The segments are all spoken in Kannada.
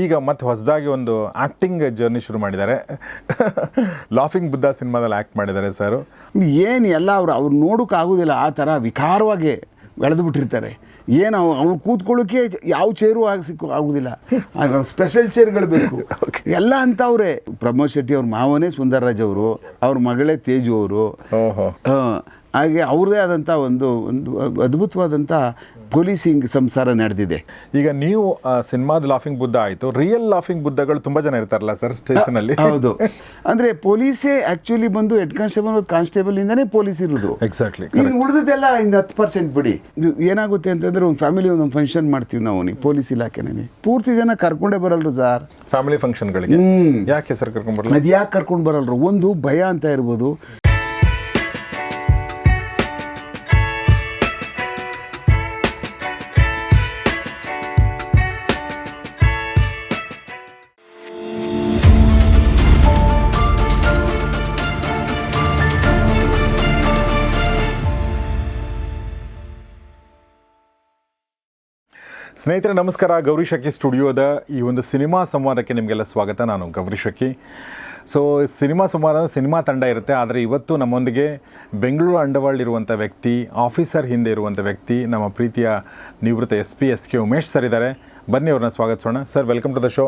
ಈಗ ಮತ್ತೆ ಹೊಸದಾಗಿ ಒಂದು ಆ್ಯಕ್ಟಿಂಗ್ ಜರ್ನಿ ಶುರು ಮಾಡಿದ್ದಾರೆ. ಲಾಫಿಂಗ್ ಬುದ್ಧ ಸಿನಿಮಾದಲ್ಲಿ ಆ್ಯಕ್ಟ್ ಮಾಡಿದ್ದಾರೆ ಸರ್ ಏನು ಎಲ್ಲ ಅವರು ಅವ್ರು ನೋಡೋಕ್ಕಾಗೋದಿಲ್ಲ ಆ ಥರ ವಿಕಾರವಾಗಿ ಬೆಳೆದು ಬಿಟ್ಟಿರ್ತಾರೆ ಏನು ಅವ್ರು ಅವ್ರು ಕೂತ್ಕೊಳ್ಳೋಕೆ ಯಾವ ಚೇರು ಆಗ ಸಿಕ್ಕು ಆಗೋದಿಲ್ಲ. ಸ್ಪೆಷಲ್ ಚೇರ್ಗಳು ಬೇಕು. ಎಲ್ಲ ಅಂಥವ್ರೆ ಪ್ರಮೋದ್ ಶೆಟ್ಟಿ ಅವ್ರ ಮಾವನೇ ಸುಂದರರಾಜ್ ಅವರು ಅವ್ರ ಮಗಳೇ ತೇಜು ಅವರು. ಹಾಗೆ ಅವ್ರದೇ ಆದಂಥ ಒಂದು ಒಂದು ಅದ್ಭುತವಾದಂಥ ಪೊಲೀಸಿಂಗ್ ಸಂಸಾರ ನಡೆದಿದೆ. ಈಗ ನೀವು ಸಿನಿಮಾದ ಲಾಫಿಂಗ್ ಬುದ್ಧ ಆಯಿತು. ರಿಯಲ್ ಲಾಫಿಂಗ್ ಬುದ್ಧಗಳು ತುಂಬ ಜನ ಇರ್ತಾರಲ್ಲ ಸರ್ ಸ್ಟೇಷನಲ್ಲಿ? ಹೌದು. ಅಂದರೆ ಪೊಲೀಸೇ ಆ್ಯಕ್ಚುಲಿ ಬಂದು ಹೆಡ್ ಕಾನ್ಸ್ಟೇಬಲ್ ಕಾನ್ಸ್ಟೇಬಲ್ ಇಂದನೇ ಪೊಲೀಸ್ ಇರೋದು. ಎಕ್ಸಾಕ್ಟ್ಲಿ ಇನ್ನು ಉಳಿದದೆಲ್ಲ ಇನ್ನು ಹತ್ತು ಪರ್ಸೆಂಟ್ ಬಿಡಿ. ಇದು ಏನಾಗುತ್ತೆ ಅಂತಂದ್ರೆ ಒಂದು ಫ್ಯಾಮಿಲಿ ಒಂದೊಂದು ಫಂಕ್ಷನ್ ಮಾಡ್ತೀವಿ ನಾವು ನೀವು ಪೊಲೀಸ್ ಇಲಾಖೆನೇ. ಪೂರ್ತಿ ಜನ ಕರ್ಕೊಂಡೇ ಬರಲ್ರು ಸರ್. ಫ್ಯಾಮಿಲಿ ಫಂಕ್ಷನ್ಗಳಿಗೆ ಯಾಕೆ ಸರ್ ಕರ್ಕೊಂಡ್ಬರಲ್ಲ ಅದು ಯಾಕೆ ಕರ್ಕೊಂಡು ಬರಲ್ರು? ಒಂದು ಭಯ ಅಂತ ಇರ್ಬೋದು. ಸ್ನೇಹಿತರೆ ನಮಸ್ಕಾರ. ಗೌರಿ ಶಕಿ ಸ್ಟುಡಿಯೋದ ಈ ಒಂದು ಸಿನಿಮಾ ಸಂವಾದಕ್ಕೆ ನಿಮಗೆಲ್ಲ ಸ್ವಾಗತ. ನಾನು ಗೌರಿ ಶಕಿ ಸೊ ಸಿನಿಮಾ ಸಂವಾದ ಸಿನಿಮಾ ತಂಡ ಇರುತ್ತೆ. ಆದರೆ ಇವತ್ತು ನಮ್ಮೊಂದಿಗೆ ಬೆಂಗಳೂರು ಅಂಡವಾಳ್ ಇರುವಂಥ ವ್ಯಕ್ತಿ ಆಫೀಸರ್ ಹಿಂದೆ ಇರುವಂಥ ವ್ಯಕ್ತಿ ನಮ್ಮ ಪ್ರೀತಿಯ ನಿವೃತ್ತ S P S K Umesh sir ಇದ್ದಾರೆ. ಬನ್ನಿ ಅವ್ರನ್ನ ಸ್ವಾಗತಿಸೋಣ. Sir welcome to the show.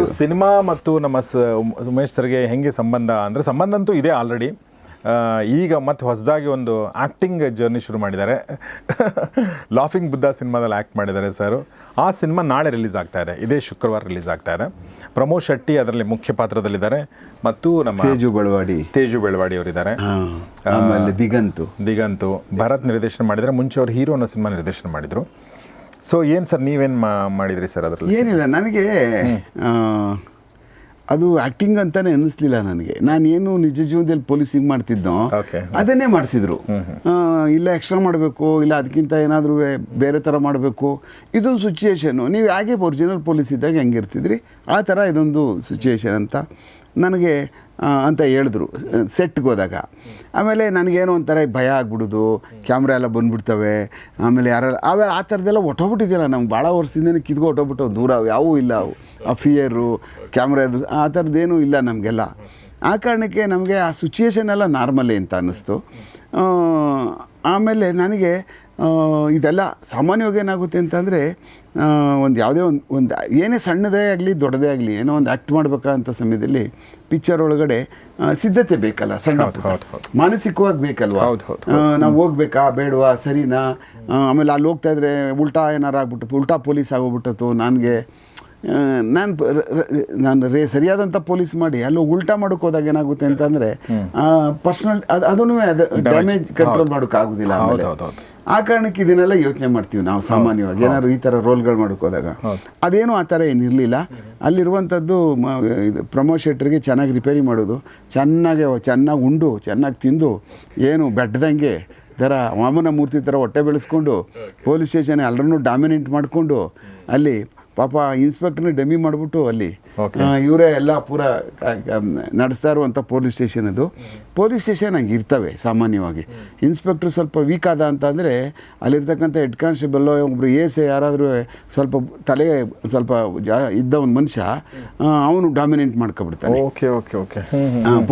You. Cinema ಮತ್ತು ನಮ್ಮ ಸ ಉಮೇಶ್ ಸರ್ಗೆ ಹೆಂಗೆ ಸಂಬಂಧ? ಅಂದರೆ ಸಂಬಂಧ ಅಂತೂ ಇದೆ ಆಲ್ರೆಡಿ. ಈಗ ಮತ್ತೆ ಹೊಸದಾಗಿ ಒಂದು ಆ್ಯಕ್ಟಿಂಗ್ ಜರ್ನಿ ಶುರು ಮಾಡಿದ್ದಾರೆ. ಲಾಫಿಂಗ್ ಬುದ್ಧ ಸಿನಿಮಾದಲ್ಲಿ ಆ್ಯಕ್ಟ್ ಮಾಡಿದ್ದಾರೆ ಸರ್ ಆ ಸಿನಿಮಾ ನಾಳೆ ರಿಲೀಸ್ ಆಗ್ತಾ ಇದೆ. ಇದೇ ಶುಕ್ರವಾರ ರಿಲೀಸ್ ಆಗ್ತಾ ಇದೆ. ಪ್ರಮೋದ್ ಶೆಟ್ಟಿ ಅದರಲ್ಲಿ ಮುಖ್ಯ ಪಾತ್ರದಲ್ಲಿದ್ದಾರೆ. ಮತ್ತು ನಮ್ಮ ತೇಜು ಬೆಳವಾಡಿ. ತೇಜು ಬೆಳವಾಡಿ ಅವರಿದ್ದಾರೆ. ಆಮೇಲೆ ದಿಗಂತು. ದಿಗಂತು. ಭರತ್ ನಿರ್ದೇಶನ ಮಾಡಿದರೆ ಮುಂಚೆ ಅವರು ಹೀರೋ ಅನ್ನೋ ಸಿನಿಮಾ ನಿರ್ದೇಶನ ಮಾಡಿದರು. ಸೊ ಏನು ಸರ್ ನೀವೇನು ಮಾಡಿದ್ರಿ ಸರ್ ಅದರಲ್ಲಿ? ಏನಿಲ್ಲ ನನಗೆ ಅದು ಆಕ್ಟಿಂಗ್ ಅಂತಾನೆ ಅನ್ನಿಸ್ಲಿಲ್ಲ ನನಗೆ. ನಾನೇನು ನಿಜ ಜೀವನದಲ್ಲಿ ಪೊಲೀಸಿಂಗ್ ಮಾಡ್ತಿದ್ದೋ. ಅದನ್ನೇ ಮಾಡಿಸಿದ್ರು. ಇಲ್ಲ ಎಕ್ಸ್ಟ್ರಾ ಮಾಡಬೇಕು ಇಲ್ಲ ಅದಕ್ಕಿಂತ ಏನಾದರೂ ಬೇರೆ ಥರ ಮಾಡಬೇಕು. ಇದೊಂದು ಸಿಚುಯೇಷನ್ನು ನೀವು ಹಾಗೆ ಒರಿಜಿನಲ್ ಪೊಲೀಸ್ ಇದ್ದಾಗ ಹೆಂಗಿರ್ತಿದ್ರಿ? ಆ ಥರ ಇದೊಂದು ಸಿಚುಯೇಷನ್ ಅಂತ. ನನಗೆ ಅಂತ ಹೇಳಿದ್ರು, ಸೆಟ್ಗೆ ಹೋದಾಗ. ಆಮೇಲೆ ನನಗೇನೋ ಒಂಥರ ಭಯ ಆಗ್ಬಿಡೋದು, ಕ್ಯಾಮ್ರಾ ಎಲ್ಲ ಬಂದುಬಿಡ್ತವೆ, ಆಮೇಲೆ ಯಾರು ಆಮೇಲೆ ಆ ಥರದ್ದೆಲ್ಲ ಹೊಟ್ಟೋಗ್ಬಿಟ್ಟಿದೆಯಲ್ಲ ನಮ್ಗೆ ಭಾಳ ವರ್ಷದಿಂದ ಕಿತ್ಕೊ ಹೊಟ್ಟೋಗ್ಬಿಟ್ಟು ದೂರ ಯಾವೂ ಇಲ್ಲ ಅವು, ಆ ಫಿಯರು ಕ್ಯಾಮ್ರಾ ಆ ಥರದ್ದೇನೂ ಇಲ್ಲ ನಮಗೆಲ್ಲ. ಆ ಕಾರಣಕ್ಕೆ ನಮಗೆ ಆ ಸಿಚುಯೇಷನ್ ಎಲ್ಲ ನಾರ್ಮಲೇ ಅಂತ ಅನ್ನಿಸ್ತು. ಆಮೇಲೆ ನನಗೆ ಇದೆಲ್ಲ ಸಾಮಾನ್ಯವಾಗಿ ಏನಾಗುತ್ತೆ ಅಂತಂದರೆ ಒಂದು ಯಾವುದೇ ಒಂದು ಒಂದು ಏನೇ ಸಣ್ಣದೇ ಆಗಲಿ ದೊಡ್ಡದೇ ಆಗಲಿ ಏನೋ ಒಂದು ಆ್ಯಕ್ಟ್ ಮಾಡಬೇಕಂತ ಸಮಯದಲ್ಲಿ ಪಿಕ್ಚರ್ ಒಳಗಡೆ ಸಿದ್ಧತೆ ಬೇಕಲ್ಲ ಸಣ್ಣ. ಮಾನಸಿಕವಾಗಿ ಬೇಕಲ್ವಾ? ನಾವು ಹೋಗ್ಬೇಕಾ ಬೇಡವಾ ಸರಿನಾ? ಆಮೇಲೆ ಅಲ್ಲಿ ಹೋಗ್ತಾ ಇದ್ರೆ ಉಲ್ಟಾ ಏನಾರು ಆಗ್ಬಿಟ್ಟು ಉಲ್ಟಾ ಪೊಲೀಸ್ ಆಗೋಗ್ಬಿಟ್ಟತ್ತು ನನಗೆ. ನಾನು ನಾನು ರೇ ಸರಿಯಾದಂಥ ಪೊಲೀಸ್ ಮಾಡಿ ಅಲ್ಲಿ ಉಲ್ಟಾ ಮಾಡೋಕೆ ಹೋದಾಗ ಏನಾಗುತ್ತೆ ಅಂತಂದರೆ ಪರ್ಸ್ನಲ್ ಅದು ಅದನ್ನು ಅದು ಡ್ಯಾಮೇಜ್ ಕಂಟ್ರೋಲ್ ಮಾಡೋಕ್ಕಾಗೋದಿಲ್ಲ. ಆ ಕಾರಣಕ್ಕೆ ಇದನ್ನೆಲ್ಲ ಯೋಚನೆ ಮಾಡ್ತೀವಿ ನಾವು ಸಾಮಾನ್ಯವಾಗಿ. ಏನಾದ್ರು ಈ ಥರ ರೋಲ್ಗಳು ಮಾಡೋಕೆ ಹೋದಾಗ. ಅದೇನು ಆ ಥರ ಏನಿರಲಿಲ್ಲ. ಅಲ್ಲಿರುವಂಥದ್ದು ಇದು ಪ್ರಮೋಷೇಟ್ರಿಗೆ ಚೆನ್ನಾಗಿ ರಿಪೇರಿ ಮಾಡೋದು ಚೆನ್ನಾಗಿ ಚೆನ್ನಾಗಿ ಉಂಡು ಚೆನ್ನಾಗಿ ತಿಂದು ಏನು ಬೆಟ್ಟದಂಗೆ ಥರ ವಾಮನ ಮೂರ್ತಿ ಥರ ಹೊಟ್ಟೆ ಬೆಳೆಸ್ಕೊಂಡು ಪೊಲೀಸ್ ಸ್ಟೇಷನ್ ಎಲ್ಲರನ್ನೂ ಡಾಮಿನೇಟ್ ಮಾಡಿಕೊಂಡು ಅಲ್ಲಿ ಪಾಪ ಇನ್ಸ್ಪೆಕ್ಟರ್ನ ಡೆಮಿ ಮಾಡಿಬಿಟ್ಟು ಅಲ್ಲಿ. ಇವರೇ ಎಲ್ಲ ಪೂರ ನಡೆಸ್ತಾ ಇರುವಂಥ ಪೊಲೀಸ್ ಸ್ಟೇಷನ್ ಅದು ಪೊಲೀಸ್ ಸ್ಟೇಷನ್ ಹಂಗೆ ಇರ್ತವೆ ಸಾಮಾನ್ಯವಾಗಿ. ಇನ್ಸ್ಪೆಕ್ಟ್ರ್ ಸ್ವಲ್ಪ ವೀಕ್ ಆದ ಅಂತಂದರೆ ಅಲ್ಲಿರ್ತಕ್ಕಂಥ ಹೆಡ್ ಕಾನ್ಸ್ಟೇಬಲ್ಲೋ ಒಬ್ಬರು ಎಸ್ ಯಾರಾದರೂ ಸ್ವಲ್ಪ ತಲೆ ಸ್ವಲ್ಪ ಜಾ ಇದ್ದ ಒಂದು ಮನುಷ್ಯ ಅವನು ಡಾಮಿನೇಟ್ ಮಾಡ್ಕೊಬಿಡ್ತಾನೆ. ಓಕೆ ಓಕೆ ಓಕೆ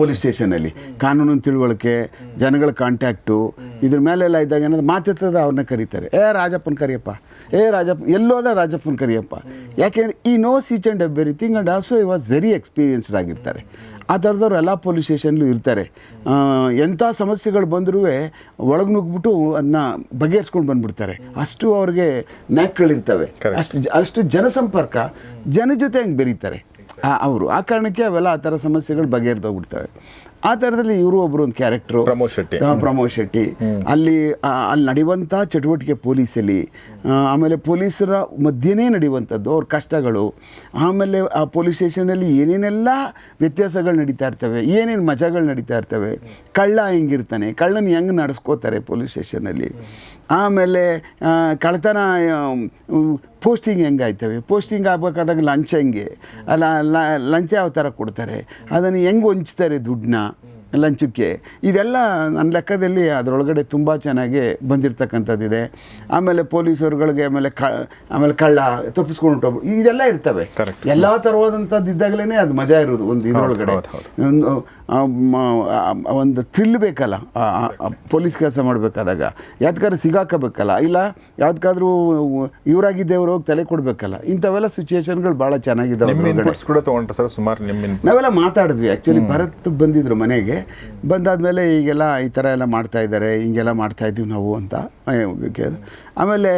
ಪೊಲೀಸ್ ಸ್ಟೇಷನಲ್ಲಿ. ಕಾನೂನಿನ ತಿಳುವಳಿಕೆ ಜನಗಳ ಕಾಂಟ್ಯಾಕ್ಟು ಇದ್ರ ಮೇಲೆಲ್ಲ ಇದ್ದಾಗ ಏನಾದ್ರು ಮಾತೆತ್ತದ ಅವ್ರನ್ನ ಕರೀತಾರೆ. ಏ ರಾಜಪ್ಪನ ಕರಿಯಪ್ಪ. ಏ ರಾಜಪ್ಪ ಎಲ್ಲೋದ ರಾಜಪ್ಪನ ಕರಿಯಪ್ಪ. ಯಾಕೆಂದ್ರೆ he knows each and everything and also he was very experienced ಆಗಿರ್ತಾರೆ. ಆ ಥರದವ್ರು ಎಲ್ಲ ಪೊಲೀಸ್ ಸ್ಟೇಷನ್ಲೂ ಇರ್ತಾರೆ. ಎಂಥ ಸಮಸ್ಯೆಗಳು ಬಂದರೂ ಒಳಗೆ ನುಗ್ಬಿಟ್ಟು ಅದನ್ನ ಬಗೆಹರಿಸ್ಕೊಂಡು ಬಂದ್ಬಿಡ್ತಾರೆ. ಅಷ್ಟು ಅವ್ರಿಗೆ ನ್ಯಾಕ್ಗಳಿರ್ತವೆ. ಅಷ್ಟು ಅಷ್ಟು ಜನಸಂಪರ್ಕ ಜನ ಜೊತೆ ಹಂಗೆ ಬೆರೀತಾರೆ. ಅವರು. ಆ ಕಾರಣಕ್ಕೆ ಅವೆಲ್ಲ ಆ ಥರ ಸಮಸ್ಯೆಗಳು ಬಗೆಹರಿದೋಗ್ಬಿಡ್ತವೆ. ಆ ಥರದಲ್ಲಿ ಇವರು ಒಬ್ಬರು ಒಂದು ಕ್ಯಾರೆಕ್ಟ್ರು ಪ್ರಮೋದ್ ಶೆಟ್ಟಿ. ಪ್ರಮೋದ್ ಶೆಟ್ಟಿ. ಅಲ್ಲಿ ಅಲ್ಲಿ ನಡೆಯುವಂಥ ಚಟುವಟಿಕೆ ಪೊಲೀಸಲ್ಲಿ ಆಮೇಲೆ ಪೊಲೀಸರ ಮಧ್ಯೆನೇ ನಡೆಯುವಂಥದ್ದು ಅವ್ರ ಕಷ್ಟಗಳು. ಆಮೇಲೆ ಆ ಪೊಲೀಸ್ ಸ್ಟೇಷನಲ್ಲಿ ಏನೇನೆಲ್ಲ ವ್ಯತ್ಯಾಸಗಳು ನಡೀತಾ ಇರ್ತವೆ, ಏನೇನು ಮಜಾಗಳು ನಡೀತಾ ಇರ್ತವೆ, ಕಳ್ಳ ಹೆಂಗಿರ್ತಾನೆ, ಕಳ್ಳನ ಹೆಂಗೆ ನಡೆಸ್ಕೋತಾರೆ ಪೊಲೀಸ್ ಸ್ಟೇಷನಲ್ಲಿ? ಆಮೇಲೆ ಕಳ್ತನ ಪೋಸ್ಟಿಂಗ್ ಹೆಂಗಾಯ್ತವೆ? ಪೋಸ್ಟಿಂಗ್ ಆಗಬೇಕಾದಾಗ ಲಂಚ ಹೆಂಗೆ? ಅಲ್ಲ ಲಂಚ ಯಾವ ಥರ ಕೊಡ್ತಾರೆ? ಅದನ್ನು ಹೆಂಗೆ ಹೊಂಚ್ತಾರೆ ದುಡ್ಡನ್ನ? ಲಂಚಕ್ಕೆ ಇದೆಲ್ಲ ನನ್ನ ಲೆಕ್ಕದಲ್ಲಿ ಅದರೊಳಗಡೆ ತುಂಬ ಚೆನ್ನಾಗಿ ಬಂದಿರತಕ್ಕಂಥದ್ದಿದೆ ಆಮೇಲೆ ಪೊಲೀಸರುಗಳಿಗೆ ಆಮೇಲೆ ಕ ಆಮೇಲೆ ಕಳ್ಳ ತಪ್ಪಿಸ್ಕೊಂಡು. ಇದೆಲ್ಲ ಇರ್ತವೆ. ಎಲ್ಲ ಥರವಾದಂಥದ್ದು ಇದ್ದಾಗಲೇ ಅದು ಮಜಾ ಇರೋದು ಒಂದು ಇದರೊಳಗಡೆ. ಒಂದು ಥ್ರಿಲ್ ಬೇಕಲ್ಲ. ಪೊಲೀಸ್ ಕೆಲಸ ಮಾಡಬೇಕಾದಾಗ. ಯಾವ್ದಕ್ಕಾದ್ರೂ ಸಿಗಾಕಬೇಕಲ್ಲ. ಇಲ್ಲ ಯಾವ್ದಕ್ಕಾದ್ರೂ ಇವರಾಗಿದ್ದೇವ್ರು ಹೋಗಿ ತಲೆ ಕೊಡಬೇಕಲ್ಲ. ಇಂಥವೆಲ್ಲ ಸಿಚುವೇಶನ್ಗಳು ಭಾಳ ಚೆನ್ನಾಗಿದ್ದಾವೆ ಸರ್ ಸುಮಾರು ನಿಮ್ಮ ನಾವೆಲ್ಲ ಮಾತಾಡಿದ್ವಿ ಆ್ಯಕ್ಚುಲಿ ಭರತ್ ಬಂದಿದ್ರು ಮನೆಗೆ. ಬಂದಾದಮೇಲೆ ಈಗೆಲ್ಲ ಈ ಥರ ಎಲ್ಲ ಮಾಡ್ತಾ ಇದ್ದಾರೆ ಹಿಂಗೆಲ್ಲ ಮಾಡ್ತಾ ಇದ್ದೀವಿ ನಾವು ಅಂತ. ಆಮೇಲೆ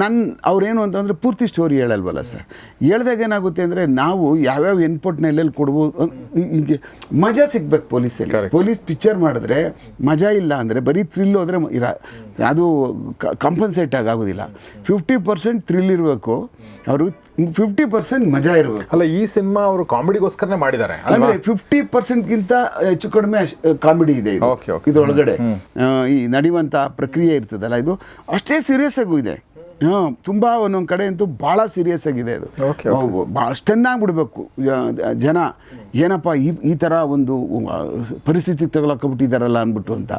ನನ್ನ ಅವ್ರೇನು ಅಂತಂದರೆ ಪೂರ್ತಿ ಸ್ಟೋರಿ ಹೇಳಲ್ವಲ್ಲ ಸರ್. ಹೇಳ್ದಾಗ ಏನಾಗುತ್ತೆ ಅಂದರೆ ನಾವು ಯಾವ್ಯಾವ ಇನ್ಪುಟ್ನ ಎಲ್ಲೆಲ್ಲಿ ಕೊಡ್ಬೋದು ಹೀಗೆ ಮಜಾ ಸಿಗ್ಬೇಕು ಪೊಲೀಸಲ್ಲಿ. ಪೊಲೀಸ್ ಪಿಕ್ಚರ್ ಮಾಡಿದ್ರೆ ಮಜಾ ಇಲ್ಲ ಅಂದರೆ ಬರೀ ಥ್ರಿಲ್ ಹೋದರೆ ಇರ ಅದು ಕಂಪನ್ಸೇಟ್ ಆಗೋದಿಲ್ಲ. ಫಿಫ್ಟಿ ಪರ್ಸೆಂಟ್ ಥ್ರಿಲ್ ಇರಬೇಕು. ಅವರು ಫಿಫ್ಟಿ ಪರ್ಸೆಂಟ್ ಮಜಾ ಇರಬೇಕು. ಅಲ್ಲ ಈ ಸಿನಿಮಾ ಅವರು ಕಾಮಿಡಿಗೋಸ್ಕರನೇ ಮಾಡಿದ್ದಾರೆ ಅಂದರೆ ಫಿಫ್ಟಿ ಪರ್ಸೆಂಟ್ಗಿಂತ ಹೆಚ್ಚು ಕಡಿಮೆ ಕಾಮಿಡಿ ಇದೆ. ಇದ್ರೊಳಗಡೆ. ಈ ನಡೆಯುವಂಥ ಪ್ರಕ್ರಿಯೆ ಇರ್ತದಲ್ಲ ಇದು. ಅಷ್ಟೇ ಸೀರಿಯಸ್ ಆಗೂ ಇದೆ. ಹಾಂ ತುಂಬ ಒಂದೊಂದು ಕಡೆ ಅಂತೂ ಭಾಳ ಸೀರಿಯಸ್ ಆಗಿದೆ ಅದು. ಭಾಳ ಬಿಡಬೇಕು ಜನ. ಏನಪ್ಪ ಈ ಈ ಥರ ಒಂದು ಪರಿಸ್ಥಿತಿ ತಗೊಳಕ್ಬಿಟ್ಟಿದ್ದಾರಲ್ಲ ಅಂದ್ಬಿಟ್ಟು ಅಂತ.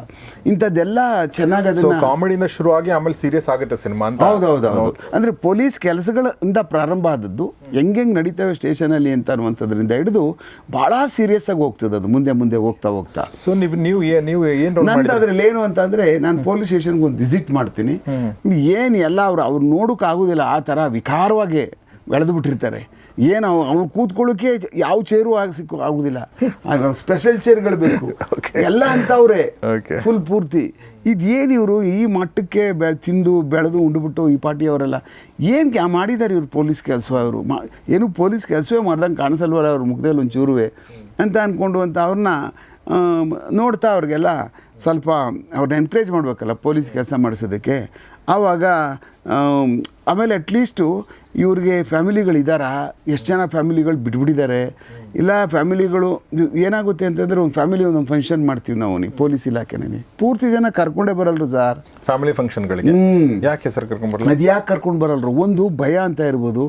ಇಂಥದ್ದೆಲ್ಲ ಚೆನ್ನಾಗಿ ಅದನ್ನು ಕಾಮಿಡಿನ ಕಾಮಿಡಿಯಿಂದ ಶುರು ಆಗಿ ಆಮೇಲೆ ಸೀರಿಯಸ್ ಆಗುತ್ತೆ ಸಿನಿಮಾ ಅಂತ. ಹೌದು ಹೌದು ಅಂದರೆ ಪೊಲೀಸ್ ಕೆಲಸಗಳಿಂದ ಪ್ರಾರಂಭ ಆದದ್ದು ಹೆಂಗೆ ನಡೀತವೆ ಸ್ಟೇಷನಲ್ಲಿ ಅಂತ ಅನ್ನುವಂಥದ್ರಿಂದ ಹಿಡಿದು ಭಾಳ ಸೀರಿಯಸ್ ಆಗಿ ಹೋಗ್ತದೆ ಅದು ಮುಂದೆ ಮುಂದೆ ಹೋಗ್ತಾ ಹೋಗ್ತಾ. ಸೊ ನೀವು ನೀವು ನೀವು ಏನು ನಂದು ಅದ್ರಲ್ಲಿ ಏನು ಅಂತಂದರೆ ನಾನು ಪೊಲೀಸ್ ಸ್ಟೇಷನ್ಗೆ ಒಂದು ವಿಸಿಟ್ ಮಾಡ್ತೀನಿ. ಏನು ಎಲ್ಲ ಅವರು ಅವ್ರು ನೋಡೋಕ್ಕಾಗೋದಿಲ್ಲ ಆಗೋದಿಲ್ಲ ಆ ಥರ ವಿಕಾರವಾಗಿ ಬೆಳೆದು ಬಿಟ್ಟಿರ್ತಾರೆ ಏನು ಅವ್ ಅವ್ರು ಕೂತ್ಕೊಳ್ಳೋಕೆ ಯಾವ ಚೇರು ಆಗ ಸಿಕ್ಕು ಆಗೋದಿಲ್ಲ. ಸ್ಪೆಷಲ್ ಚೇರ್ಗಳು ಬೇಕು. ಎಲ್ಲ ಅಂತವ್ರೆ. Okay. ಫುಲ್ ಪೂರ್ತಿ. ಇದೇನು ಇವರು ಈ ಮಟ್ಟಕ್ಕೆ ಬೆ ತಿಂದು ಬೆಳೆದು ಉಂಡುಬಿಟ್ಟು ಈ ಪಾರ್ಟಿಯವರೆಲ್ಲ ಏನು ಕ್ಯಾ ಮಾಡಿದ್ದಾರೆ ಇವರು ಪೊಲೀಸ್ ಕೆಲಸ ಅವರು? ಮಾ ಏನು ಪೊಲೀಸ್ ಕೆಲಸವೇ ಮಾಡ್ದಂಗೆ ಕಾಣಿಸಲ್ವಲ್ಲ ಅವ್ರ ಮುಖದಲ್ಲಿ ಒಂದು ಚೂರುವೆ ಅಂತ ಅಂದ್ಕೊಂಡು ಅಂತ ಅವ್ರನ್ನ ನೋಡ್ತಾ ಅವ್ರಿಗೆಲ್ಲ. ಸ್ವಲ್ಪ ಅವ್ರನ್ನ ಎನ್ಕರೇಜ್ ಮಾಡಬೇಕಲ್ಲ ಪೊಲೀಸ್ ಕೆಲಸ ಮಾಡಿಸೋದಕ್ಕೆ. ಆವಾಗ ಆಮ್, ಆಮೇಲೆ ಅಟ್ಲೀಸ್ಟು ಇವ್ರಿಗೆ ಫ್ಯಾಮಿಲಿಗಳಿದ್ದಾರಾ ಎಷ್ಟು ಜನ ಫ್ಯಾಮಿಲಿಗಳು ಬಿಟ್ಬಿಟ್ಟಿದ್ದಾರೆ ಇಲ್ಲ ಫ್ಯಾಮಿಲಿಗಳು ಏನಾಗುತ್ತೆ ಅಂತಂದರೆ ಒಂದು ಫ್ಯಾಮಿಲಿ ಒಂದೊಂದು ಫಂಕ್ಷನ್ ಮಾಡ್ತೀವಿ ನಾವು ನೀವು ಪೊಲೀಸ್ ಇಲಾಖೆನಲ್ಲಿ ಪೂರ್ತಿ ಜನ ಕರ್ಕೊಂಡೇ ಬರಲ್ರು ಸರ್? ಫ್ಯಾಮಿಲಿ ಫಂಕ್ಷನ್ಗಳಿಗೆ ಹ್ಞೂ ಯಾಕೆ ಸರ್ ಕರ್ಕೊಂಡ್ಬರಲ್ಲ ಅದು ಯಾಕೆ ಕರ್ಕೊಂಡು ಬರಲ್ರು? ಒಂದು ಭಯ ಅಂತ ಇರ್ಬೋದು.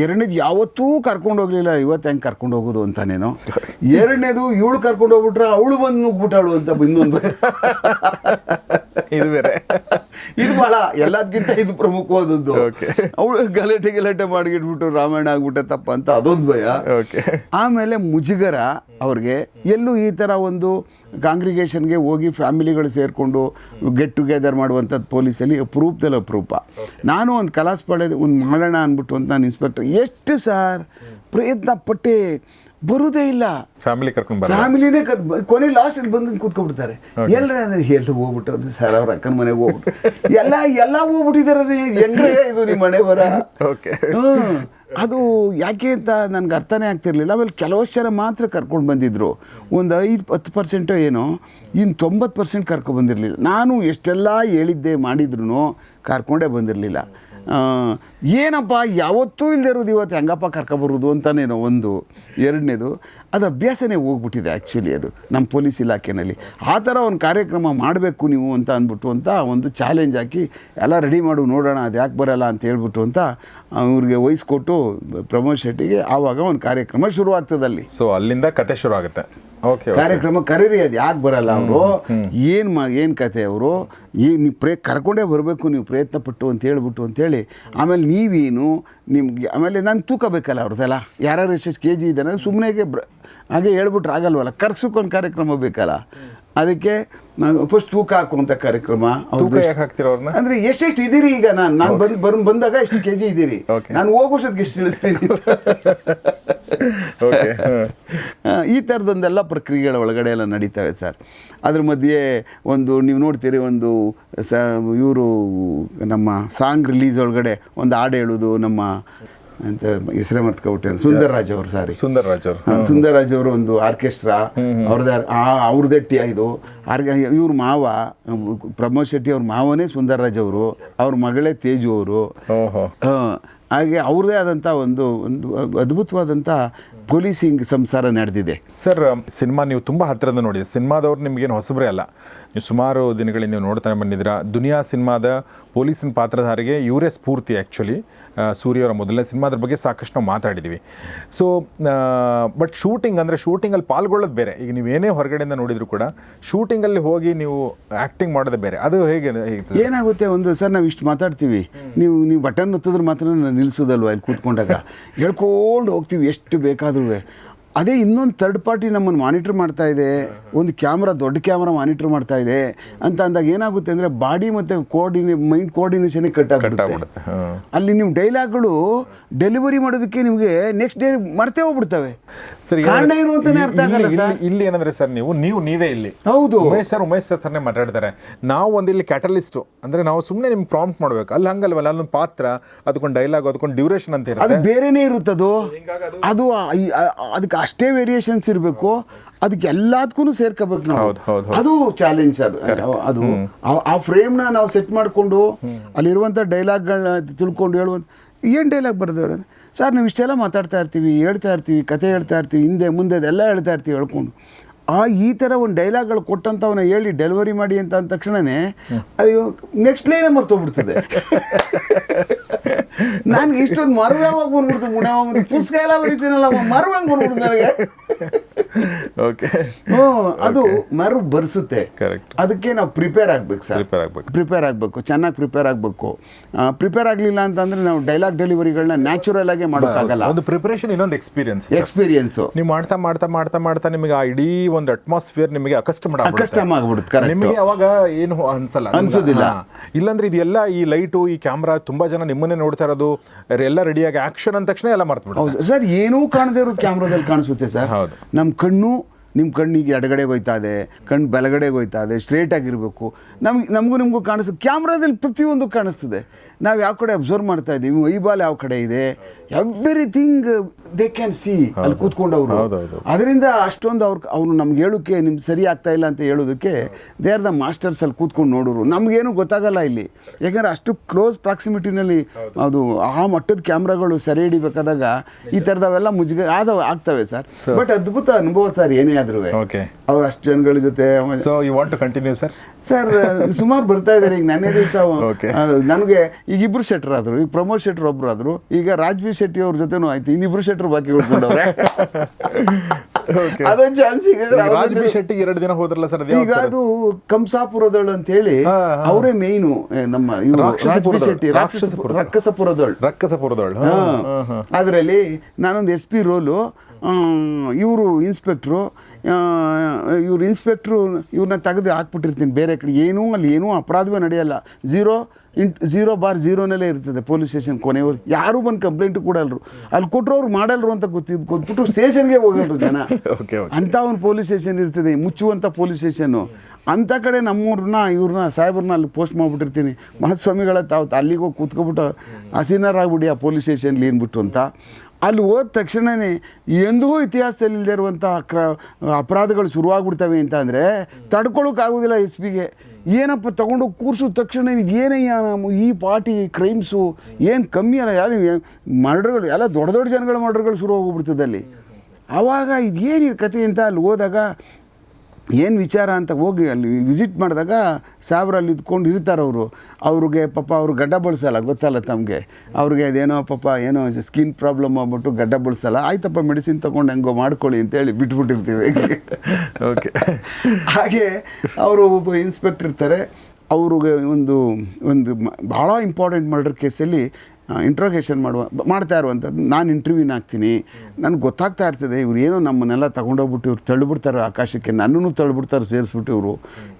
ಎರಡನೇದು ಯಾವತ್ತೂ ಕರ್ಕೊಂಡು ಹೋಗಲಿಲ್ಲ ಇವತ್ತು ಹೆಂಗೆ ಕರ್ಕೊಂಡು ಹೋಗೋದು ಅಂತಾನೇನೋ. ಎರಡನೇದು ಇವಳು ಕರ್ಕೊಂಡು ಹೋಗ್ಬಿಟ್ರೆ ಅವಳು ಬಂದು ನುಗ್ಬಿಟ್ಟಾಳು ಅಂತ ಇನ್ನೊಂದು. ಇದು ಬೇರೆ. ಇದು ಬಹಳ ಎಲ್ಲದಕ್ಕಿಂತ ಇದು ಪ್ರಮುಖವಾದದ್ದು. ಅವಳು ಗಲಾಟೆ ಗಲಾಟೆ ಮಾಡಿಬಿಟ್ಟು ರಾಮಾಯಣ ಆಗ್ಬಿಟ್ಟೆ ತಪ್ಪ ಅಂತ ಅದೊಂದು ಭಯ. ಓಕೆ ಆಮೇಲೆ ಮುಜುಗರ ಅವ್ರಿಗೆ ಎಲ್ಲೂ ಈ ಥರ ಒಂದು ಕಾಂಗ್ರಿಗೇಷನ್ಗೆ ಹೋಗಿ ಫ್ಯಾಮಿಲಿಗಳು ಸೇರಿಕೊಂಡು ಗೆಟ್ ಟುಗೆದರ್ ಮಾಡುವಂಥದ್ದು ಪೊಲೀಸಲ್ಲಿ ಅಪರೂಪದಲ್ಲಿ ಅಪ್ರೂಪ ನಾನು ಒಂದು ಕಲಾಸ್ ಪಡೆದು ಒಂದು ಮಾಡೋಣ ಅಂದ್ಬಿಟ್ಟು ಅಂತ ನಾನು ಇನ್ಸ್ಪೆಕ್ಟರ್ ಎಷ್ಟು ಸರ್? ಪ್ರಯತ್ನ ಪಟ್ಟೆ ಬರುವುದೇ ಇಲ್ಲ. ಫ್ಯಾಮಿಲಿ ಕರ್ಕೊಂಡು ಬರ ಫ್ಯಾಮಿಲಿನೇ ಕರ್ ಕೊನೆ ಲಾಸ್ಟಲ್ಲಿ ಬಂದು ಕೂತ್ಕೊಂಡ್ಬಿಡ್ತಾರೆ. ಎಲ್ಲರೇ ಅಂದ್ರೆ ಎಲ್ಲಿ ಹೋಗ್ಬಿಟ್ಟು ಸರ್ ಅವ್ರ ಅಕ್ಕನ ಮನೆಗೆ ಹೋಗ್ಬಿಟ್ಟು. ಎಲ್ಲ ಎಲ್ಲ ಹೋಗ್ಬಿಟ್ಟಿದ್ದಾರೆ ಹೆಂಗ್ರೆ ಇದು ನಿಮ್ಮ ಮನೆ ಬರ? ಓಕೆ. ಅದು ಯಾಕೆ ಅಂತ ನನಗೆ ಅರ್ಥನೇ ಆಗ್ತಿರ್ಲಿಲ್ಲ. ಆಮೇಲೆ ಕೆಲವಷ್ಟು ಜನ ಮಾತ್ರ ಕರ್ಕೊಂಡು ಬಂದಿದ್ರು. ಒಂದು ಐದು ಹತ್ತು ಪರ್ಸೆಂಟೋ ಏನೋ ಇನ್ನು ತೊಂಬತ್ತು ಪರ್ಸೆಂಟ್ ಕರ್ಕೊಂಡು ಬಂದಿರಲಿಲ್ಲ. ನಾನು ಎಷ್ಟೆಲ್ಲ ಹೇಳಿದ್ದೆ ಮಾಡಿದ್ರು ಕರ್ಕೊಂಡೇ ಬಂದಿರಲಿಲ್ಲ. ಏನಪ್ಪ, ಯಾವತ್ತೂ ಇಲ್ಲದೆ ಇರೋದು ಇವತ್ತು ಹೆಂಗಪ್ಪ ಕರ್ಕೊಬರೋದು ಅಂತಾನೇನೋ ಒಂದು, ಎರಡನೇದು. ಅದು ಅಭ್ಯಾಸನೇ ಹೋಗ್ಬಿಟ್ಟಿದೆ ಆ್ಯಕ್ಚುಲಿ ಅದು, ನಮ್ಮ ಪೊಲೀಸ್ ಇಲಾಖೆಯಲ್ಲಿ ಆ ಥರ ಒಂದು ಕಾರ್ಯಕ್ರಮ ಮಾಡಬೇಕು ನೀವು ಅಂತ ಅಂದ್ಬಿಟ್ಟು ಅಂತ ಒಂದು ಚಾಲೆಂಜ್ ಹಾಕಿ, ಎಲ್ಲ ರೆಡಿ ಮಾಡು, ನೋಡೋಣ ಅದು ಯಾಕೆ ಬರಲ್ಲ ಅಂತ ಹೇಳ್ಬಿಟ್ಟು ಅಂತ ಅವ್ರಿಗೆ ವಹಿಸ್ಕೊಟ್ಟು, ಪ್ರಮೋದ್ ಶೆಟ್ಟಿಗೆ ಆವಾಗ ಒಂದು ಕಾರ್ಯಕ್ರಮ ಶುರುವಾಗ್ತದೆ ಅಲ್ಲಿ. ಸೊ ಅಲ್ಲಿಂದ ಕತೆ ಶುರು ಆಗುತ್ತೆ ಕಾರ್ಯಕ್ರಮ ಕರೀರಿ ಅದು ಯಾಕೆ ಬರಲ್ಲ ಅವರು? ಏನು ಮಾ ಏನು ಕತೆ ಅವರು? ಈ ನೀವು ಪ್ರೇ ಕರ್ಕೊಂಡೇ ಬರಬೇಕು ನೀವು ಪ್ರಯತ್ನ ಪಟ್ಟು ಅಂತ ಹೇಳ್ಬಿಟ್ಟು ಅಂತೇಳಿ ಆಮೇಲೆ ನೀವೇನು ನಿಮ್ಗೆ ಆಮೇಲೆ ನಾನು ತೂಕ ಬೇಕಲ್ಲ ಅವ್ರದ್ದೆಲ್ಲ? ಯಾರ್ಯಾರು ಎಷ್ಟೆಷ್ಟು ಕೆ ಜಿ ಇದ್ದಾನೆ ಸುಮ್ಮನೆಗೆ ಬ್ರ ಹಾಗೆ ಹೇಳ್ಬಿಟ್ರೆ ಆಗಲ್ವಲ್ಲ? ಕರ್ಸೋಕ್ಕೊಂದು ಕಾರ್ಯಕ್ರಮ ಬೇಕಲ್ಲ? ಅದಕ್ಕೆ ನಾನು ಫಸ್ಟ್ ತೂಕ ಹಾಕುವಂಥ ಕಾರ್ಯಕ್ರಮ ಅವ್ರನ್ನ? ಅಂದ್ರೆ ಎಷ್ಟೆಷ್ಟು ಇದ್ದೀರಿ ಈಗ ನಾನು ನಾನು ಬಂದು ಬರ್ ಬಂದಾಗ ಎಷ್ಟು ಕೆ ಜಿ ಇದ್ದೀರಿ. ನಾನು ಹೋಗೋಷ್ಟೊತ್ತಿಗೆ ಎಷ್ಟು ಇಳಿಸ್ತೀನಿ ಈ ಥರದೊಂದೆಲ್ಲ ಪ್ರಕ್ರಿಯೆಗಳ ಒಳಗಡೆ ಎಲ್ಲ ನಡೀತವೆ ಸರ್. ಅದ್ರ ಮಧ್ಯೆ ಒಂದು ನೀವು ನೋಡ್ತೀರಿ ಒಂದು ಸ ಇವರು ನಮ್ಮ ಸಾಂಗ್ ರಿಲೀಸ್ ಒಳಗಡೆ ಒಂದು ಹಾಡು ಹೇಳೋದು ನಮ್ಮ ಅಂತ ಹೆಸರೇ ಮರ್ತ್ಕೊಬಿಟ್ಟೆ ಸುಂದರ್ರಾಜ್ ಅವರು ಸಾರಿ ಸುಂದರ್ ರಾಜ್ ಅವರು. ಸುಂದರ್ ರಾಜ್ ಅವರು ಒಂದು ಆರ್ಕೆಸ್ಟ್ರಾ ಅವ್ರದ್ದೇ ಆ ಅವ್ರದ್ದೇ ಟಿ ಇದು. ಆರ್ಗೆ ಇವ್ರ ಮಾವ ಪ್ರಮೋದ್ ಶೆಟ್ಟಿ ಅವ್ರ ಮಾವನೇ ಸುಂದರ್ ರಾಜ್ ಅವರು ಅವ್ರ ಮಗಳೇ ತೇಜು ಅವರು. ಹಾಗೆ ಅವ್ರದೇ ಆದಂಥ ಒಂದು ಒಂದು ಅದ್ಭುತವಾದಂಥ ಪೊಲೀಸಿಂಗ್ ಸಂಸಾರ ನಡೆದಿದೆ. ಸರ್ ಸಿನಿಮಾ ನೀವು ತುಂಬ ಹತ್ತಿರದ ನೋಡಿದ್ರೆ. ಸಿನಿಮಾದವ್ರು ನಿಮಗೇನು ಹೊಸಬ್ರೇ ಅಲ್ಲ. ನೀವು ಸುಮಾರು ದಿನಗಳಿಂದ ನೀವು ನೋಡ್ತಾನೆ ಬಂದಿದ್ದೀರಾ. ದುನಿಯಾ ಸಿನಿಮಾದ ಪೊಲೀಸಿನ ಪಾತ್ರಧಾರಿಗೆ ಇವರೇ ಸ್ಫೂರ್ತಿ ಆ್ಯಕ್ಚುಲಿ ಸೂರ್ಯವರ ಮೊದಲನೇ ಸಿನಿಮಾದ್ರ ಬಗ್ಗೆ ಸಾಕಷ್ಟು ನಾವು ಮಾತಾಡಿದ್ದೀವಿ ಸೊ ಬಟ್ ಶೂಟಿಂಗ್ ಅಂದರೆ ಶೂಟಿಂಗಲ್ಲಿ ಪಾಲ್ಗೊಳ್ಳೋದು ಬೇರೆ. ಈಗ ನೀವೇನೇ ಹೊರಗಡೆಯಿಂದ ನೋಡಿದರೂ ಕೂಡ ಶೂಟಿಂಗಲ್ಲಿ ಹೋಗಿ ನೀವು ಆ್ಯಕ್ಟಿಂಗ್ ಮಾಡೋದು ಬೇರೆ. ಅದು ಹೇಗೆ ಏನಾಗುತ್ತೆ ಒಂದು ಸರ್ ನಾವು ಇಷ್ಟು ಮಾತಾಡ್ತೀವಿ. ನೀವು ನೀವು ಬಟನ್ ಒತ್ತಿದ್ರೆ ಮಾತ್ರ ನಾನು ನಿಲ್ಲಿಸೋದಲ್ವ ಇಲ್ಲಿ ಕೂತ್ಕೊಂಡಾಗ? ಹೇಳ್ಕೊಂಡು ಹೋಗ್ತೀವಿ ಎಷ್ಟು ಬೇಕಾದ್ರೂ ಅದೇ ಇನ್ನೊಂದು ಥರ್ಡ್ ಪಾರ್ಟಿ ನಮ್ಮನ್ನು ಮಾನಿಟ್ರ್ ಮಾಡ್ತಾ ಇದೆ. ಒಂದು ಕ್ಯಾಮ್ರಾ ದೊಡ್ಡ ಕ್ಯಾಮ್ರಾ ಮಾನಿಟ್ರ್ ಮಾಡ್ತಾ ಇದೆ. ಅಂತ ಅಂದಾಗ ಏನಾಗುತ್ತೆ ಅಂದರೆ ಬಾಡಿ ಮತ್ತು ಕೋಆರ್ಡಿನೇ ಮೈಂಡ್ ಕೋಆರ್ಡಿನೇಷನ್ ಕಟ್ ಆಗಿಬಿಡುತ್ತೆ. ಅಲ್ಲಿ ನಿಮ್ಮ ಡೈಲಾಗ್ಗಳು ಡೆಲಿವರಿ ಮಾಡೋದಕ್ಕೆ ನಿಮಗೆ ನೆಕ್ಸ್ಟ್ ಡೇ ಮರ್ತೇ ಹೋಗ್ಬಿಡ್ತವೆ. ಸರಿ ಕಾರಣ ಏನು ಅಂತಾನೆ ಅರ್ಥ ಆಗಲ್ಲ ಸರ್. ಇಲ್ಲಿ ಏನಂದ್ರೆ ಸರ್ ನೀವು ನೀವು ನೀವೇ ಇಲ್ಲಿ. ಹೌದು. ಉಮೇಶ್ ಸರ್ ಉಮೇಶ್ ಸರ್ ಥರನೇ ಮಾತಾಡ್ತಾರೆ. ನಾವು ಒಂದು ಇಲ್ಲಿ ಕ್ಯಾಟಲಿಸ್ಟು ಅಂದ್ರೆ ನಾವು ಸುಮ್ಮನೆ ನಿಮ್ಗೆ ಪ್ರಾಂಪ್ಟ್ ಮಾಡ್ಬೇಕು. ಅಲ್ಲಿ ಹಂಗಲ್ವಲ್ಲ ಅಲ್ಲೊಂದು ಪಾತ್ರ ಅದಕ್ಕೊಂದು ಡೈಲಾಗ್ ಅದಕ್ಕೊಂದು ಡ್ಯೂರೇಷನ್ ಅಂತ ಅದು ಬೇರೆನೇ ಇರುತ್ತದು. ಅದು ಅದಕ್ಕೆ ಅಷ್ಟೇ ವೇರಿಯೇಷನ್ಸ್ ಇರಬೇಕು. ಅದಕ್ಕೆ ಎಲ್ಲದಕ್ಕೂ ಸೇರ್ಕೋಬೇಕು ನಾವು. ಅದು ಚಾಲೆಂಜ್ ಅದು. ಅದು. ಆ- ಆ ಫ್ರೇಮ್ನ ನಾವು ಸೆಟ್ ಮಾಡಿಕೊಂಡು ಅಲ್ಲಿರುವಂಥ ಡೈಲಾಗ್ಗಳನ್ನ ತಿಳ್ಕೊಂಡು ಹೇಳುವಂಥ ಏನು ಡೈಲಾಗ್ ಬರೆದವ್ರೆ ಸರ್ ನಾವು ಇಷ್ಟೆಲ್ಲ ಮಾತಾಡ್ತಾ ಇರ್ತೀವಿ ಹೇಳ್ತಾ ಇರ್ತೀವಿ ಕತೆ ಹೇಳ್ತಾ ಇರ್ತೀವಿ ಹಿಂದೆ ಮುಂದೆ ಅದೆಲ್ಲ ಹೇಳ್ತಾ ಇರ್ತೀವಿ ಹೇಳ್ಕೊಂಡು. ಆ ಈ ಥರ ಒಂದು ಡೈಲಾಗ್ಗಳು ಕೊಟ್ಟಂಥವನ್ನ ಹೇಳಿ ಡೆಲಿವರಿ ಮಾಡಿ ಅಂತ ಅಂದ ತಕ್ಷಣನೇ ಅಯ್ಯೋ ನೆಕ್ಸ್ಟ್ ಲೈನೇ ಮರ್ತೋಗ್ಬಿಡ್ತದೆ. ನನಗೆ ಇಷ್ಟೊಂದು ಮರು ಯಾವಾಗ ಬಂದ್ಬಿಡ್ತು ಮುಣ ಪುಸ್ತಕ ಎಲ್ಲ ಬರೀತೀನಲ್ಲ ಮರು ಹೆಂಗ್ ಬಂದ್ಬಿಡ್ತು ನನಗೆ. ಓಕೆ ಅದು ಮರು ಬರ್ಸುತ್ತೆ. ಕರೆಕ್ಟ್ ಅದಕ್ಕೆ ನಾವು ಪ್ರಿಪೇರ್ ಆಗ್ಬೇಕು ಸರ್. ಪ್ರಿಪೇರ್ ಆಗ್ಬೇಕು. ಪ್ರಿಪೇರ್ ಆಗಬೇಕು ಚೆನ್ನಾಗಿ ಪ್ರಿಪೇರ್ ಆಗಬೇಕು. ಪ್ರಿಪೇರ್ ಆಗಲಿಲ್ಲ ಅಂತಂದ್ರೆ ನಾವು ಡೈಲಾಗ್ ಡೆಲಿವರಿಗಳನ್ನ ನ್ಯಾಚುರಲ್ ಆಗಿ ಮಾಡೋಕ್ಕಾಗಲ್ಲ. ಒಂದು ಪ್ರಿಪರೇಷನ್ ಇನ್ನೊಂದು ಎಕ್ಸ್ಪೀರಿಯನ್ಸ್ ಎಕ್ಸ್ಪೀರಿಯನ್ಸ್ ನೀವು ಮಾಡ್ತಾ ಮಾಡ್ತಾ ಮಾಡ್ತಾ ಮಾಡ್ತಾ ನಿಮಗೆ ಆ ಇಡೀ ಒಂದು ಅಟ್ಮಾಸ್ಫಿಯರ್ ನಿಮಗೆ ಅಕಸ್ಟಮ್ ಅಕಸ್ಟಮ್ ಆಗ್ಬಿಡುತ್ತೆ ನಿಮಗೆ ಅವಾಗ ಏನು ಅನ್ಸಲ್ಲ. ಅನ್ಸೋದಿಲ್ಲ. ಇಲ್ಲಾಂದ್ರೆ ಇದೆಲ್ಲ ಈ ಲೈಟು ಈ ಕ್ಯಾಮ್ರಾ ತುಂಬಾ ಜನ ನಿಮ್ಮನ್ನೇ ನೋಡ್ತಾ ಇರೋದು ಎಲ್ಲ ರೆಡಿಯಾಗಿ ಆಕ್ಷನ್ ಅಂದ ತಕ್ಷಣ ಎಲ್ಲ ಮಾಡ್ತಾ ಸರ್ ಏನೂ ಕಾಣದೇ ಇರೋದು ಕ್ಯಾಮ್ರಾದಲ್ಲಿ ಕಾಣಿಸುತ್ತೆ ಸರ್. ಹೌದು. ನಮ್ಮ ಕಣ್ಣು ನಿಮ್ಮ ಕಣ್ಣಿಗೆ ಎಡಗಡೆ ಹೋಯ್ತಾ ಇದೆ ಕಣ್ಣು ಬಲಗಡೆ ಹೋಯ್ತಾ ಇದೆ ಸ್ಟ್ರೇಟ್ ಆಗಿರಬೇಕು. ನಮ್ಗೆ, ನಮಗೂ ನಿಮಗೂ ಕಾಣಿಸ್ತದೆ ಕ್ಯಾಮ್ರಾದಲ್ಲಿ ಪ್ರತಿಯೊಂದು ಕಾಣಿಸ್ತದೆ. ನಾವು ಯಾವ ಕಡೆ ಅಬ್ಸರ್ವ್ ಮಾಡ್ತಾ ಇದ್ದೀವಿ ಐಬಾಲ್ ಯಾವ ಕಡೆ ಇದೆ? ಎವ್ರಿಥಿಂಗ್ ದೇ ಕ್ಯಾನ್ ಸಿ ಅಲ್ಲಿ ಕೂತ್ಕೊಂಡವರು. ಅದರಿಂದ ಅಷ್ಟೊಂದು ಅವ್ರು ಅವ್ರು ನಮ್ಗೆ ಹೇಳೋಕ್ಕೆ ನಿಮ್ಗೆ ಸರಿ ಆಗ್ತಾ ಇಲ್ಲ ಅಂತ ಹೇಳೋದಕ್ಕೆ ದೇ ಆರ್ ದ ಮಾಸ್ಟರ್ಸ್ ಅಲ್ಲಿ ಕೂತ್ಕೊಂಡು ನೋಡೋರು. ನಮಗೇನು ಗೊತ್ತಾಗಲ್ಲ ಇಲ್ಲಿ. ಯಾಕಂದ್ರೆ ಅಷ್ಟು ಕ್ಲೋಸ್ ಪ್ರಾಕ್ಸಿಮಿಟಿನಲ್ಲಿ ಅದು ಆ ಮಟ್ಟದ ಕ್ಯಾಮ್ರಾಗಳು ಸೆರೆ ಹಿಡಿಬೇಕಾದಾಗ ಈ ಥರದವೆಲ್ಲ ಮುಜುಗ ಆದವ ಆಗ್ತವೆ ಸರ್. ಬಟ್ ಅದ್ಭುತ ಅನುಭವ ಸರ್ ಏನೇ ಆದ್ರೂ ಅವ್ರು ಅಷ್ಟು ಜನಗಳ ಜೊತೆ so you want to continue sir sir ಸುಮಾರು ಬರ್ತಾ ಇದ್ದಾರೆ ಈಗ ನನ್ನೇ ದಿವಸ. ನನಗೆ ಈಗ ಇಬ್ರು ಶೆಟ್ರ್ ಆದ್ರು ಈಗ ಪ್ರಮೋದ್ ಶೆಟ್ರ್ ಒಬ್ರು ಆದರು ಈಗ ರಾಜ್ವೀರ್ ಶೆಟ್ಟಿ ಅವ್ರ ಜೊತೆನೂ ಆಯ್ತು ಇನ್ನಿಬ್ರು ಶೆಟ್ರ್ ಬಾಕಿ ಉಳ್ಕೊಂಡವ್ರೆ. ಅದೊಂದು ಚಾನ್ಸ್ ಸಿಗಿದ್ರೆ ಶೆಟ್ಟಿಗೆ ಎರಡು ದಿನ ಹೋದ್ರಲ್ಲ ಸರ್ ಈಗ ಅದು ಕಂಸಾಪುರದಳು ಅಂತ ಹೇಳಿ. ಅವರೇ ಮೇಯ್ನು ನಮ್ಮ ರಾಕ್ಷಸಪುರದವ್ರು. ಶೆಟ್ಟಿ ರಾಕ್ಷಸಪುರ. ರಕ್ಕಸಪುರದಳು ರಕ್ಕಸಪುರದವಳು ಅದರಲ್ಲಿ ನಾನೊಂದು ಎಸ್ ಪಿ ರೋಲು ಇವರು ಇನ್ಸ್ಪೆಕ್ಟ್ರು ಇವ್ರು ಇನ್ಸ್ಪೆಕ್ಟ್ರು ಇವ್ರನ್ನ ತೆಗೆದು ಹಾಕ್ಬಿಟ್ಟಿರ್ತೀನಿ ಬೇರೆ ಕಡೆ. ಏನೂ ಅಲ್ಲಿ ಏನೂ ಅಪರಾಧವೇ ನಡೆಯಲ್ಲ. ಝೀರೋ ಇಂಟ್ ಜೀರೋ ಬಾರ್ ಜೀರೋನಲ್ಲೇ ಇರ್ತದೆ ಪೊಲೀಸ್ ಸ್ಟೇಷನ್ ಕೊನೆಯವ್ರು. ಯಾರೂ ಬಂದು ಕಂಪ್ಲೇಂಟು ಕೊಡಲ್ರು ಅಲ್ಲಿ ಕೊಟ್ಟರು ಅವ್ರು ಮಾಡಲ್ರು ಅಂತ ಗೊತ್ತಿದ್ದು ಗೊತ್ಬಿಟ್ಟು ಸ್ಟೇಷನ್ಗೆ ಹೋಗಲ್ರು ಜನ. ಅಂತ ಒಂದು ಪೊಲೀಸ್ ಸ್ಟೇಷನ್ ಇರ್ತದೆ ಮುಚ್ಚುವಂಥ ಪೊಲೀಸ್ ಸ್ಟೇಷನ್ನು ಅಂಥ ಕಡೆ ನಮ್ಮೂರನ್ನ ಇವ್ರನ್ನ ಸಾಹೇಬ್ರನ್ನ ಅಲ್ಲಿ ಪೋಸ್ಟ್ ಮಾಡಿಬಿಟ್ಟಿರ್ತೀನಿ. ಮಹಾಸ್ವಾಮಿಗಳ ತಾವು ಅಲ್ಲಿಗೆ ಹೋಗಿ ಕೂತ್ಕೊಬಿಟ್ಟು ಹಸೀನರಾಗ್ಬಿಡಿ ಆ ಪೊಲೀಸ್ ಸ್ಟೇಷನ್ಲಿ ಏನ್ಬಿಟ್ಟು ಅಂತ. ಅಲ್ಲಿ ಹೋದ ತಕ್ಷಣವೇ ಎಂದೂ ಇತಿಹಾಸದಲ್ಲಿ ಇಲ್ಲದೆ ಇರುವಂಥ ಕ್ರ ಅಪರಾಧಗಳು ಶುರುವಾಗ್ಬಿಡ್ತವೆ ಅಂತ ಅಂದರೆ ತಡ್ಕೊಳೋಕ್ಕಾಗೋದಿಲ್ಲ ಎಸ್ ಪಿಗೆ. ಏನಪ್ಪ ತೊಗೊಂಡು ಕೂರಿಸಿದ ತಕ್ಷಣ ಏನಯ್ಯ ನಮ್ಮ ಈ ಪಾರ್ಟಿ ಕ್ರೈಮ್ಸು ಏನು ಕಮ್ಮಿ ಅಲ್ಲ. ಯಾರು ಮರ್ಡರ್ಗಳು ಎಲ್ಲ ದೊಡ್ಡ ದೊಡ್ಡ ಜನಗಳ ಮರ್ಡರ್ಗಳು ಶುರು ಹೋಗ್ಬಿಡ್ತದಲ್ಲಿ ಆವಾಗ ಇದೇನಿದು ಕತೆ ಅಂತ ಅಲ್ಲಿ ಹೋದಾಗ ಏನು ವಿಚಾರ ಅಂತ ಹೋಗಿ ಅಲ್ಲಿ ವಿಸಿಟ್ ಮಾಡಿದಾಗ ಸಾವಿರ ಅಲ್ಲಿ ಇದ್ಕೊಂಡು ಇರ್ತಾರೆ ಅವರು. ಅವ್ರಿಗೆ ಪಾಪ ಅವರು ಗಡ್ಡ ಬಳಸಲ್ಲ ಗೊತ್ತಲ್ಲ ತಮಗೆ? ಅವ್ರಿಗೆ ಅದೇನೋ ಪಾಪ ಏನೋ ಸ್ಕಿನ್ ಪ್ರಾಬ್ಲಮ್ ಆಗ್ಬಿಟ್ಟು ಗಡ್ಡ ಬಳಸಲ್ಲ. ಆಯ್ತಪ್ಪ ಮೆಡಿಸಿನ್ ತೊಗೊಂಡು ಹೆಂಗೋ ಮಾಡ್ಕೊಳ್ಳಿ ಅಂತೇಳಿ ಬಿಟ್ಬಿಟ್ಟಿರ್ತೀವಿ. ಓಕೆ ಹಾಗೆ ಅವರು ಒಬ್ಬ ಇನ್ಸ್ಪೆಕ್ಟರ್ ಇರ್ತಾರೆ. ಅವ್ರಿಗೆ ಒಂದು ಒಂದು ಭಾಳ ಇಂಪಾರ್ಟೆಂಟ್ ಮರ್ಡರ್ ಕೇಸಲ್ಲಿ ಇಂಟ್ರೋಗೇಷನ್ ಮಾಡುವ, ಮಾಡ್ತಾ ಇರುವಂಥದ್ದು. ನಾನು ಇಂಟರ್ವ್ಯೂನ ಹಾಕ್ತೀನಿ ನನಗೆ ಗೊತ್ತಾಗ್ತಾ ಇರ್ತದೆ, ಇವ್ರು ಏನೋ ನಮ್ಮನ್ನೆಲ್ಲ ತೊಗೊಂಡೋಗ್ಬಿಟ್ಟು ಇವ್ರು ತಳ್ಳಿಬಿಡ್ತಾರೆ ಆಕಾಶಕ್ಕೆ. ನನ್ನನ್ನು ತಳ್ಳಿಬಿಡ್ತಾರೆ, ಸೇರಿಸ್ಬಿಟ್ಟು ಇವರು.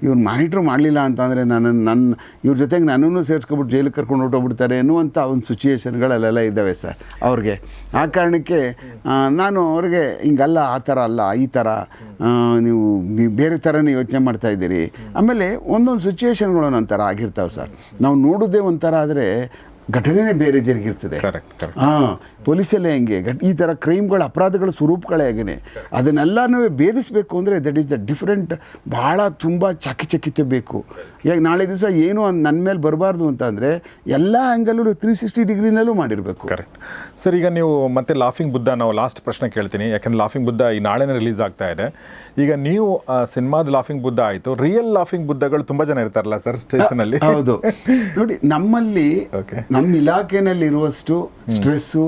ಇವ್ರು ಮಾನಿಟ್ರ್ ಮಾಡಲಿಲ್ಲ ಅಂತಂದರೆ ನನ್ನ ನನ್ನ ಇವ್ರ ಜೊತೆಗೆ ನನ್ನನ್ನು ಸೇರಿಸ್ಕೊಬಿಟ್ಟು ಜೈಲಿಗೆ ಕರ್ಕೊಂಡು ಹೊಟ್ಟೋಗ್ಬಿಡ್ತಾರೆ ಎನ್ನುವಂಥ ಒಂದು ಸಿಚುಯೇಷನ್ಗಳಲ್ಲೆಲ್ಲ ಇದ್ದಾವೆ ಸರ್, ಅವ್ರಿಗೆ. ಆ ಕಾರಣಕ್ಕೆ ನಾನು ಅವ್ರಿಗೆ ಹಿಂಗಲ್ಲ, ಆ ಥರ ಅಲ್ಲ, ಈ ಥರ ನೀವು ಬೇರೆ ಥರನೇ ಯೋಚನೆ ಮಾಡ್ತಾ ಇದ್ದೀರಿ. ಆಮೇಲೆ ಒಂದೊಂದು ಸಿಚುಯೇಷನ್ಗಳು ಒಂಥರ ಆಗಿರ್ತಾವೆ ಸರ್. ನಾವು ನೋಡೋದೇ ಒಂಥರ ಆದರೆ ಘಟನೆನೇ ಬೇರೆ ಜರುಗಿರ್ತದೆ ಹಾಂ ಪೊಲೀಸಲ್ಲೇ ಹೆಂಗೆ? ಈ ಥರ ಕ್ರೈಮ್ಗಳ ಅಪರಾಧಗಳ ಸ್ವರೂಪಗಳೇ ಹೇಗೆ ಅದನ್ನೆಲ್ಲನೂ ಭೇದಿಸಬೇಕು ಅಂದರೆ ದಟ್ ಈಸ್ ದ ಡಿಫ್ರೆಂಟ್ ಭಾಳ ತುಂಬ ಚಕಿಚಕಿತೆ ಬೇಕು. ಈಗ ನಾಳೆ ದಿವಸ ಏನು ನನ್ನ ಮೇಲೆ ಬರಬಾರ್ದು ಅಂತಂದರೆ ಎಲ್ಲ ಆ್ಯಂಗಲೂ ತ್ರೀ ಸಿಕ್ಸ್ಟಿ ಡಿಗ್ರಿನಲ್ಲೂ ಮಾಡಿರಬೇಕು. ಕರೆಕ್ಟ್ ಸರ್ ಈಗ ನೀವು ಮತ್ತೆ ಲಾಫಿಂಗ್ ಬುದ್ಧ ನಾವು ಲಾಸ್ಟ್ ಪ್ರಶ್ನೆ ಕೇಳ್ತೀನಿ. ಯಾಕಂದ್ರೆ ಲಾಫಿಂಗ್ ಬುದ್ಧ ಈ ನಾಳೆನೇ ರಿಲೀಸ್ ಆಗ್ತಾ ಇದೆ. ಈಗ ನೀವು ಸಿನಿಮಾದ ಲಾಫಿಂಗ್ ಬುದ್ಧ ಆಯಿತು. ರಿಯಲ್ ಲಾಫಿಂಗ್ ಬುದ್ಧಗಳು ತುಂಬ ಜನ ಇರ್ತಾರಲ್ಲ ಸರ್ ಸ್ಟೇಷನಲ್ಲಿ? ಹೌದು. ನೋಡಿ ನಮ್ಮಲ್ಲಿ. ನಮ್ಮ ಇಲಾಖೆಯಲ್ಲಿರುವಷ್ಟು ಸ್ಟ್ರೆಸ್ಸು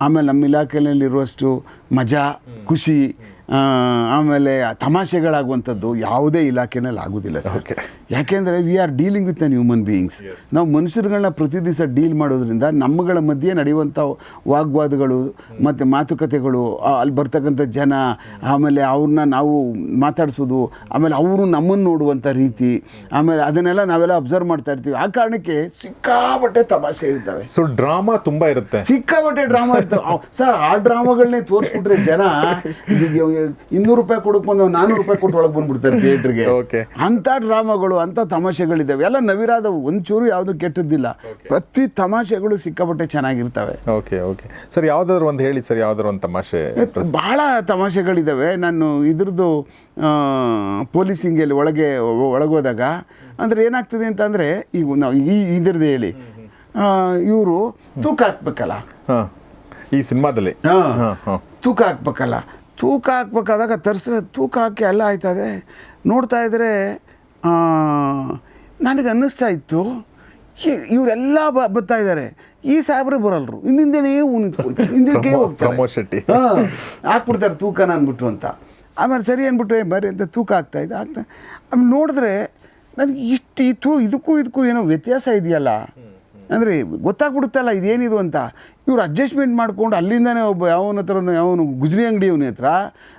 ಆಮೇಲೆ ನಮ್ಮ ಇಲಾಖೆನಲ್ಲಿ ಇರುವಷ್ಟು ಮಜಾ ಖುಷಿ ಆ, ಆಮೇಲೆ ತಮಾಷೆಗಳಾಗುವಂಥದ್ದು ಯಾವುದೇ ಇಲಾಖೆನಲ್ಲಿ ಆಗೋದಿಲ್ಲ ಸರ್. ಯಾಕೆಂದರೆ we are dealing with an human beings ನಾವು ಮನುಷ್ಯರುಗಳನ್ನ ಪ್ರತಿ ದಿವಸ ಡೀಲ್ ಮಾಡೋದ್ರಿಂದ ನಮ್ಮಗಳ ಮಧ್ಯೆ ನಡೆಯುವಂಥ ವಾಗ್ವಾದಗಳು ಮತ್ತು ಮಾತುಕತೆಗಳು ಅಲ್ಲಿ ಬರ್ತಕ್ಕಂಥ ಜನ ಆಮೇಲೆ ಅವ್ರನ್ನ ನಾವು ಮಾತಾಡಿಸೋದು ಆಮೇಲೆ ಅವರು ನಮ್ಮನ್ನು ನೋಡುವಂಥ ರೀತಿ ಆಮೇಲೆ ಅದನ್ನೆಲ್ಲ ನಾವೆಲ್ಲ ಅಬ್ಸರ್ವ್ ಮಾಡ್ತಾ ಇರ್ತೀವಿ. ಆ ಕಾರಣಕ್ಕೆ ಸಿಕ್ಕಾಪಟ್ಟೆ ತಮಾಷೆ ಇರ್ತವೆ. ಸೊ ಡ್ರಾಮಾ ತುಂಬ ಇರುತ್ತೆ. ಸಿಕ್ಕಾಪಟ್ಟೆ ಡ್ರಾಮಾ ಇರ್ತವೆ. ಸರ್ ಆ ಡ್ರಾಮಾಗಳನ್ನೇ ತೋರಿಸ್ಬಿಟ್ರೆ ಜನ ಇನ್ನೂರು ರೂಪಾಯಿ ಕೊಡಕ್ಕೆ ಬಂದವ ನಾನ್ನೂರು ರೂಪಾಯಿ ಕೊಟ್ಟು ಒಳಗೆ ಬಂದ್ಬಿಡ್ತಾರೆ ಥಿಯೇಟ್ರಿಗೆ. ಅಂಥ ಡ್ರಾಮಾಗಳು ಅಂಥ ತಮಾಷೆಗಳಿದ್ದಾವೆ ಎಲ್ಲ ನವಿರಾದವು ಒಂಚೂರು ಯಾವುದು ಕೆಟ್ಟದ್ದಿಲ್ಲ. ಪ್ರತಿ ತಮಾಷೆಗಳು ಸಿಕ್ಕಾಪಟ್ಟೆ ಚೆನ್ನಾಗಿರ್ತವೆ. ಓಕೆ ಓಕೆ ಸರ್ ಯಾವ್ದಾದ್ರು ಒಂದು ಹೇಳಿ ಸರ್ ಯಾವ್ದಾದ್ರು ಒಂದು ತಮಾಷೆ ಭಾಳ ತಮಾಷೆಗಳಿದ್ದಾವೆ ನಾನು ಇದ್ರದ್ದು ಪೊಲೀಸಿಂಗಲ್ಲಿ ಒಳಗೆ ಒಳಗೋದಾಗ ಅಂದರೆ ಏನಾಗ್ತದೆ ಅಂತಂದರೆ ಈಗ ನಾವು ಈ ಇದ್ರದ್ದು ಹೇಳಿ. ಇವರು ತೂಕ ಹಾಕ್ಬೇಕಲ್ಲ. ಈ ಸಿನಿಮಾದಲ್ಲಿ. ತೂಕ ಹಾಕ್ಬೇಕಲ್ಲ. ತೂಕ ಹಾಕ್ಬೇಕಾದಾಗ ತರಿಸಿದ್ರೆ ತೂಕ ಹಾಕಿ ಎಲ್ಲ ಆಯ್ತದೆ. ನೋಡ್ತಾ ಇದ್ದರೆ ನನಗೆ ಅನ್ನಿಸ್ತಾ ಇತ್ತು ಇವರೆಲ್ಲ ಬ ಬರ್ತಾ ಇದ್ದಾರೆ ಈ ಸಾಹೇಬ್ರೆ ಬರಲ್ರು. ಹಿಂದಿಂದೇನೇ ಹಿಂದಕ್ಕೆ ಹೋಗ್ತಾರೆ. ಶೆಟ್ಟಿ. ಹಾಂ ಹಾಕ್ಬಿಡ್ತಾರೆ ತೂಕನ ಅಂದ್ಬಿಟ್ಟು ಅಂತ. ಆಮೇಲೆ ಸರಿ ಅಂದ್ಬಿಟ್ಟು "ಏ, ಬರ್ರಿ ಅಂತ ತೂಕ ಆಗ್ತಾ ಇದೆ ಆಗ್ತಾ ಆಮೇಲೆ ನೋಡಿದ್ರೆ ನನಗೆ ಇಷ್ಟು ಈ ತೂ ಇದಕ್ಕೂ ಇದಕ್ಕೂ ಏನೋ ವ್ಯತ್ಯಾಸ ಇದೆಯಲ್ಲ. ಅಂದರೆ ಗೊತ್ತಾಗ್ಬಿಡುತ್ತಲ್ಲ ಇದೇನಿದು ಅಂತ. ಇವರು ಅಡ್ಜಸ್ಟ್ಮೆಂಟ್ ಮಾಡ್ಕೊಂಡು ಅಲ್ಲಿಂದನೇ ಒಬ್ಬ ಯಾವನ ಹತ್ರ ಯಾವನು ಗುಜರಿ ಅಂಗಡಿ ಅವನ ಹತ್ರ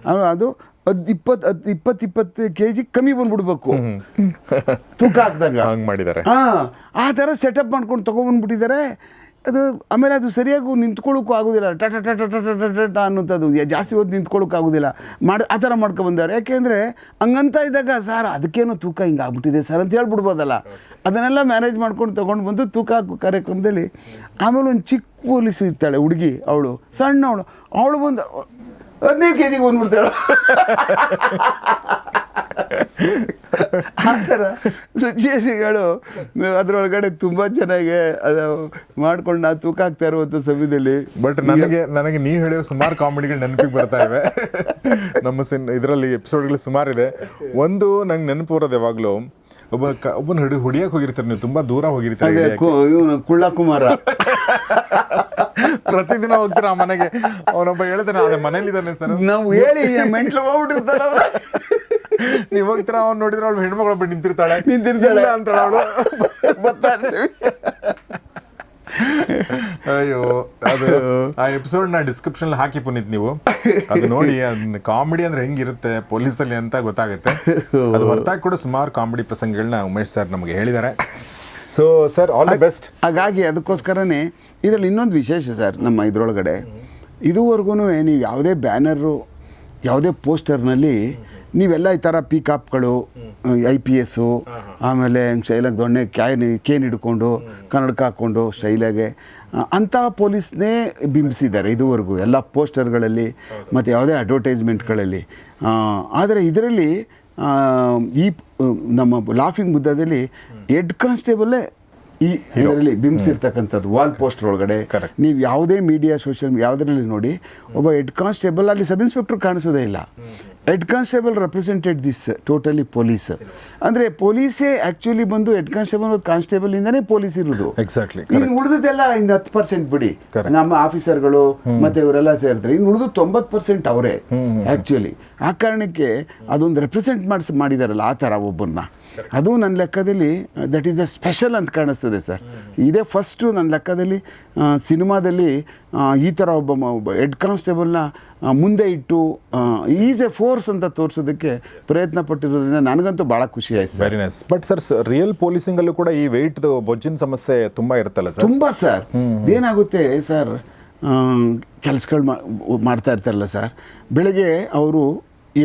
ಅವ್ನು ಅದು ಹದ್ ಇಪ್ಪತ್ತು ಹತ್ತು ಇಪ್ಪತ್ತು ಇಪ್ಪತ್ತು ಕೆ ಜಿ ಕಮ್ಮಿ ಬಂದ್ಬಿಡ್ಬೇಕು. ತೂಕ ಹಾಕ್ದಾಗ. ಹಂಗೆ ಮಾಡಿದ್ದಾರೆ. ಹಾಂ ಆ ಥರ ಸೆಟಪ್ ಮಾಡ್ಕೊಂಡು ತೊಗೊಬಂದ್ಬಿಟ್ಟಿದ್ದಾರೆ ಅದು ಆಮೇಲೆ ಅದು ಸರಿಯಾಗಿ ನಿಂತ್ಕೊಳ್ಳೋಕ್ಕೂ ಆಗೋದಿಲ್ಲ. ಟಟ ಟಟ ಟಟ ಅನ್ನೋಂಥದ್ದು ಜಾಸ್ತಿ ಹೊತ್ತು ನಿಂತ್ಕೊಳ್ಳೋಕೆ ಆಗೋದಿಲ್ಲ. ಮಾಡಿ, ಆ ಥರ ಮಾಡ್ಕೊಬಂದವ್ರು. ಯಾಕೆಂದರೆ ಹಂಗಂತ ಇದ್ದಾಗ ಸರ್, ಅದಕ್ಕೇನೋ ತೂಕ ಹಿಂಗೆ ಆಗ್ಬಿಟ್ಟಿದೆ ಸರ್ ಅಂತ ಹೇಳ್ಬಿಡ್ಬೋದಲ್ಲ. ಅದನ್ನೆಲ್ಲ ಮ್ಯಾನೇಜ್ ಮಾಡ್ಕೊಂಡು ತೊಗೊಂಡು ಬಂದು ತೂಕ ಹಾಕೋ ಕಾರ್ಯಕ್ರಮದಲ್ಲಿ ಆಮೇಲೆ ಒಂದು ಚಿಕ್ಕ ಪೊಲೀಸ್ ಇರ್ತಾಳೆ, ಹುಡುಗಿ, ಅವಳು, ಸಣ್ಣ ಅವಳು. ಅವಳು ಬಂದು, ಹದಿನೈದು ಕೆ ಜಿಗೆ ಬಂದ್ಬಿಡ್ತಾಳೆ. ಆ ಥರ. ಅದರೊಳಗಡೆ ತುಂಬ ಚೆನ್ನಾಗಿ ಅದು ಮಾಡ್ಕೊಂಡು ನಾವು ತೂಕ ಆಗ್ತಾ ಇರುವಂಥ ಸಮಯದಲ್ಲಿ. ಬಟ್ ನನಗೆ ನನಗೆ ನೀವು ಹೇಳಿರೋ ಸುಮಾರು ಕಾಮಿಡಿಗಳು ನೆನಪಿಗೆ ಬರ್ತಾ ಇವೆ. ನಮ್ಮ ಸಿನ್ ಇದರಲ್ಲಿ ಎಪಿಸೋಡ್ಗಳು ಸುಮಾರು ಇದೆ. ಒಂದು ನಂಗೆ ನೆನಪು ಬರೋದು ಯಾವಾಗಲೂ ಒಬ್ಬ ಒಬ್ಬನ ಹಿಡಿ ಹುಡಿಯಕ್ಕೆ ಹೋಗಿರ್ತಾರೆ ನೀವು ತುಂಬ ದೂರ ಹೋಗಿರ್ತಾರೆ ಕುಳ್ಳ ಕುಮಾರ ಪ್ರತಿದಿನ ಹೋಗ್ತೀರಾ ಆ ಮನೆಗೆ ಅವನೊಬ್ಬ ಹೇಳ್ತಾನೆ ಅದೇ ಮನೇಲಿದ್ದಾನೆ ಸರ್. ನಾವು ಹೇಳಿ ಮೆಂಟ್ಲು ಹೋಗ್ಬಿಟ್ಟಿರ್ತಾರೆ ಅವ್ರು. ನೀವು ಹೋಗ್ತೀರಾ ಅವ್ನು ನೋಡಿದ್ರೆ ಅವ್ಳು ಹೆಣ್ಮಗಳು ಬಿಟ್ಟು ನಿಂತಿರ್ತಾಳೆ. ನಿಂತಿರ್ತಾಳೆ. ಅಂತಾಳೆ ಅವಳು. ಬರ್ತಾ ಇರ್ತೀವಿ. ಅಯ್ಯೋ ಅದು ಆ ಎಪಿಸೋಡ್ನ ಡಿಸ್ಕ್ರಿಪ್ಷನ್ ಹಾಕಿ ಪುನೀತ್ ನೀವು. ಅದು ನೋಡಿ ಅದನ್ನ ಕಾಮಿಡಿ ಅಂದ್ರೆ ಹೆಂಗಿರುತ್ತೆ ಪೊಲೀಸಲ್ಲಿ ಅಂತ ಗೊತ್ತಾಗುತ್ತೆ. ಅದು ಹೊರತಾಗಿ ಕೂಡ ಸುಮಾರು ಕಾಮಿಡಿ ಪ್ರಸಂಗಗಳನ್ನ ಉಮೇಶ್ ಸರ್ ನಮಗೆ ಹೇಳಿದ್ದಾರೆ so sir all the best ಹಾಗಾಗಿ ಅದಕ್ಕೋಸ್ಕರನೇ ಇದರಲ್ಲಿ ಇನ್ನೊಂದು ವಿಶೇಷ ಸರ್ ನಮ್ಮ ಇದರೊಳಗಡೆ. ಇದುವರೆಗೂ ನೀವು ಯಾವುದೇ ಬ್ಯಾನರು ಯಾವುದೇ ಪೋಸ್ಟರ್ನಲ್ಲಿ ನೀವೆಲ್ಲ ಈ ಥರ ಪಿಕಾಪ್ಗಳು ಐ ಪಿ ಎಸ್ಸು ಆಮೇಲೆ ಶೈಲಾಗಿ ದೊಣ್ಣೆ ಕ್ಯಾನ್ ಕೇನ್ ಹಿಡ್ಕೊಂಡು ಕನ್ನಡಕ ಹಾಕ್ಕೊಂಡು ಶೈಲಾಗೆ ಅಂಥ ಪೊಲೀಸ್ನೇ ಬಿಂಬಿಸಿದ್ದಾರೆ ಇದುವರೆಗೂ ಎಲ್ಲ ಪೋಸ್ಟರ್ಗಳಲ್ಲಿ ಮತ್ತು ಯಾವುದೇ ಅಡ್ವರ್ಟೈಸ್ಮೆಂಟ್ಗಳಲ್ಲಿ ಆದರೆ ಇದರಲ್ಲಿ ಈ ನಮ್ಮ ಲಾಫಿಂಗ್ ಬುದ್ಧದಲ್ಲಿ ಹೆಡ್ ಕಾನ್ಸ್ಟೇಬಲ್ಲೇ ಈ ಇದರಲ್ಲಿ ಬಿಂಬಿಸಿರ್ತಕ್ಕಂಥದ್ದು ವಾಲ್ ಪೋಸ್ಟರ್ ಒಳಗಡೆ. ನೀವು ಯಾವುದೇ ಮೀಡಿಯಾ ಸೋಷಿಯಲ್ ಯಾವುದರಲ್ಲಿ ನೋಡಿ ಒಬ್ಬ ಹೆಡ್ ಕಾನ್ಸ್ಟೇಬಲ್ ಅಲ್ಲಿ ಸಬ್ ಇನ್ಸ್ಪೆಕ್ಟರ್ ಕಾಣಿಸೋದೇ ಇಲ್ಲ. Head constable represented this totally police ಅಂದರೆ ಪೊಲೀಸೇ ಆ್ಯಕ್ಚುಲಿ ಬಂದು ಹೆಡ್ ಕಾನ್ಸ್ಟೇಬಲ್ ಮತ್ತು ಕಾನ್ಸ್ಟೇಬಲ್ ಇಂದನೇ ಪೊಲೀಸ್ ಇರೋದು. ಎಕ್ಸಾಕ್ಟ್ಲಿ ಇನ್ನು ಉಳಿದದೆಲ್ಲ ಇನ್ನು ಹತ್ತು ಪರ್ಸೆಂಟ್ ಬಿಡಿ. ನಮ್ಮ ಆಫೀಸರ್ಗಳು ಮತ್ತೆ ಇವರೆಲ್ಲ ಸೇರಿದ್ರೆ ಇನ್ನು ಉಳಿದು ತೊಂಬತ್ತು ಪರ್ಸೆಂಟ್ ಅವರೇ ಆ್ಯಕ್ಚುಲಿ ಆ ಕಾರಣಕ್ಕೆ ಅದೊಂದು ರೆಪ್ರೆಸೆಂಟ್ ಮಾಡಿಸಿ ಮಾಡಿದಾರಲ್ಲ ಆ ಥರ ಒಬ್ಬರನ್ನ ಅದು ನನ್ನ ಲೆಕ್ಕದಲ್ಲಿ ದಟ್ ಈಸ್ ಅ ಸ್ಪೆಷಲ್ ಅಂತ ಕಾಣಿಸ್ತದೆ ಸರ್. ಇದೇ ಫಸ್ಟು ನನ್ನ ಲೆಕ್ಕದಲ್ಲಿ ಸಿನಿಮಾದಲ್ಲಿ ಈ ಥರ ಒಬ್ಬ ಹೆಡ್ ಕಾನ್ಸ್ಟೇಬಲ್ನ ಮುಂದೆ ಇಟ್ಟು ಈಸ್ ಎ ಫೋರ್ಸ್ ಅಂತ ತೋರಿಸೋದಕ್ಕೆ ಪ್ರಯತ್ನ ಪಟ್ಟಿರೋದ್ರಿಂದ ನನಗಂತೂ ಭಾಳ ಖುಷಿ ಆಯ್ತು sir. Very nice but sir real ಪೊಲೀಸಿಂಗಲ್ಲೂ ಕೂಡ ಈ ವೆಯ್ಟ್ ಬೊಜ್ಜಿನ ಸಮಸ್ಯೆ ತುಂಬ ಇರುತ್ತಲ್ಲ ಸರ್? ತುಂಬ ಸರ್. ಏನಾಗುತ್ತೆ ಸರ್ ಕೆಲಸಗಳು ಮಾಡ್ತಾ ಇರ್ತಾರಲ್ಲ ಸರ್. ಬೆಳಗ್ಗೆ ಅವರು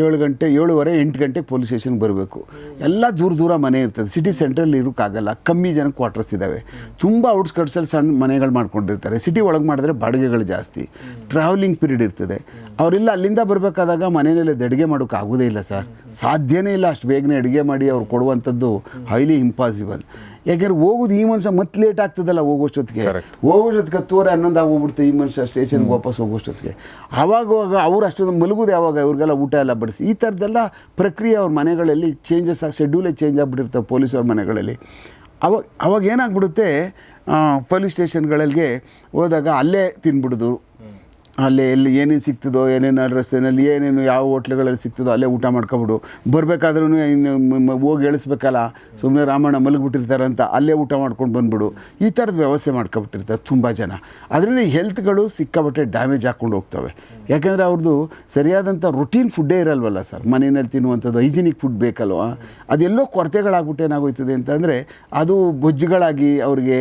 ಏಳು ಗಂಟೆ, ಏಳುವರೆ, ಎಂಟು ಗಂಟೆಗೆ ಪೊಲೀಸ್ ಸ್ಟೇಷನ್ಗೆ ಬರಬೇಕು. ಎಲ್ಲ ದೂರ ದೂರ ಮನೆ ಇರ್ತದೆ. ಸಿಟಿ ಸೆಂಟ್ರಲ್ಲಿ ಇರೋಕ್ಕಾಗಲ್ಲ ಕಮ್ಮಿ ಜನ ಕ್ವಾರ್ಟರ್ಸ್ ಇದ್ದಾವೆ ತುಂಬ ಔಟ್ಸ್ಕಟ್ಸಲ್ಲಿ ಸಣ್ಣ ಮನೆಗಳು ಮಾಡ್ಕೊಂಡಿರ್ತಾರೆ. ಸಿಟಿ ಒಳಗೆ ಮಾಡಿದ್ರೆ ಬಾಡಿಗೆಗಳು ಜಾಸ್ತಿ. ಟ್ರಾವೆಲಿಂಗ್ ಪೀರಿಯಡ್ ಇರ್ತದೆ. ಅವರೆಲ್ಲ ಅಲ್ಲಿಂದ ಬರಬೇಕಾದಾಗ ಮನೆಯಲ್ಲೇ ಅಡುಗೆ ಆಗೋದೇ ಇಲ್ಲ ಸರ್. ಸಾಧ್ಯನೇ ಇಲ್ಲ ಅಷ್ಟು ಬೇಗನೆ ಅಡುಗೆ ಮಾಡಿ ಅವ್ರು ಕೊಡುವಂಥದ್ದು ಹೈಲಿ ಇಂಪಾಸಿಬಲ್ ಯಾಕೆಂದ್ರೆ ಹೋಗೋದು ಈ ಮನುಷ್ಯ ಮತ್ತೆ ಲೇಟ್ ಆಗ್ತದಲ್ಲ ಹೋಗೋಷ್ಟೊತ್ತಿಗೆ. ಹೋಗೋಷ್ಟೊತ್ತಿಗೆ ತೋರೆ ಹನ್ನೊಂದು ಆಗೋಗ್ಬಿಡ್ತು ಈ ಮನುಷ್ಯ ಸ್ಟೇಷನ್ಗೆ ವಾಪಸ್ ಹೋಗೋಷ್ಟೊತ್ತಿಗೆ ಆವಾಗವಾಗ ಅವ್ರು ಅಷ್ಟೊಂದು ಮಲಗೋದು ಯಾವಾಗ ಇವ್ರಿಗೆಲ್ಲ ಊಟ ಎಲ್ಲ ಬಡಿಸಿ. ಈ ಥರದ್ದೆಲ್ಲ ಪ್ರಕ್ರಿಯೆ ಅವ್ರ ಮನೆಗಳಲ್ಲಿ ಚೇಂಜಸ್ ಆಗಿ ಶೆಡ್ಯೂಲೇ ಚೇಂಜ್ ಆಗಿಬಿಟ್ಟಿರ್ತವೆ ಪೊಲೀಸವ್ರ ಮನೆಗಳಲ್ಲಿ. ಅವಾಗ ಅವಾಗ ಏನಾಗ್ಬಿಡುತ್ತೆ ಪೊಲೀಸ್ ಸ್ಟೇಷನ್ಗಳಿಗೆ ಹೋದಾಗ ಅಲ್ಲೇ ತಿನ್ಬಿಡೋದು. ಅಲ್ಲೇ ಎಲ್ಲಿ ಏನೇನು ಸಿಗ್ತದೋ, ಏನೇನು ರಸ್ತೆಯಲ್ಲಿ ಏನೇನು ಯಾವ ಹೋಟ್ಲುಗಳಲ್ಲಿ ಸಿಗ್ತದೋ ಅಲ್ಲೇ ಊಟ ಮಾಡ್ಕೊಬಿಡು. ಬರಬೇಕಾದ್ರೂ ಇನ್ನು ಹೋಗಿ ಎಳಿಸ್ಬೇಕಲ್ಲ? ಸುಮ್ಮನೆ ರಾಮಣ್ಣ ಮಲಗಿಬಿಟ್ಟಿರ್ತಾರೆ ಅಂತ ಅಲ್ಲೇ ಊಟ ಮಾಡ್ಕೊಂಡು ಬಂದ್ಬಿಡು. ಈ ಥರದ ವ್ಯವಸ್ಥೆ ಮಾಡ್ಕೊಬಿಟ್ಟಿರ್ತಾರೆ ತುಂಬ ಜನ. ಅದರಿಂದ ಹೆಲ್ತ್ಗಳು ಸಿಕ್ಕಾಬಟ್ಟೆ ಡ್ಯಾಮೇಜ್ ಹಾಕ್ಕೊಂಡು ಹೋಗ್ತವೆ. ಯಾಕೆಂದರೆ ಅವ್ರದ್ದು ಸರಿಯಾದಂಥ ರುಟೀನ್ ಫುಡ್ಡೇ ಇರಲ್ವಲ್ಲ ಸರ್ ಮನೆಯಲ್ಲಿ ತಿನ್ನುವಂಥದ್ದು ಹೈಜಿನಿಕ್ ಫುಡ್ ಬೇಕಲ್ವ? ಅದೆಲ್ಲೋ ಕೊರತೆಗಳಾಗ್ಬಿಟ್ಟು ಏನಾಗೋಯ್ತದೆ ಅಂತಂದರೆ ಅದು ಬೊಜ್ಜುಗಳಾಗಿ ಅವ್ರಿಗೆ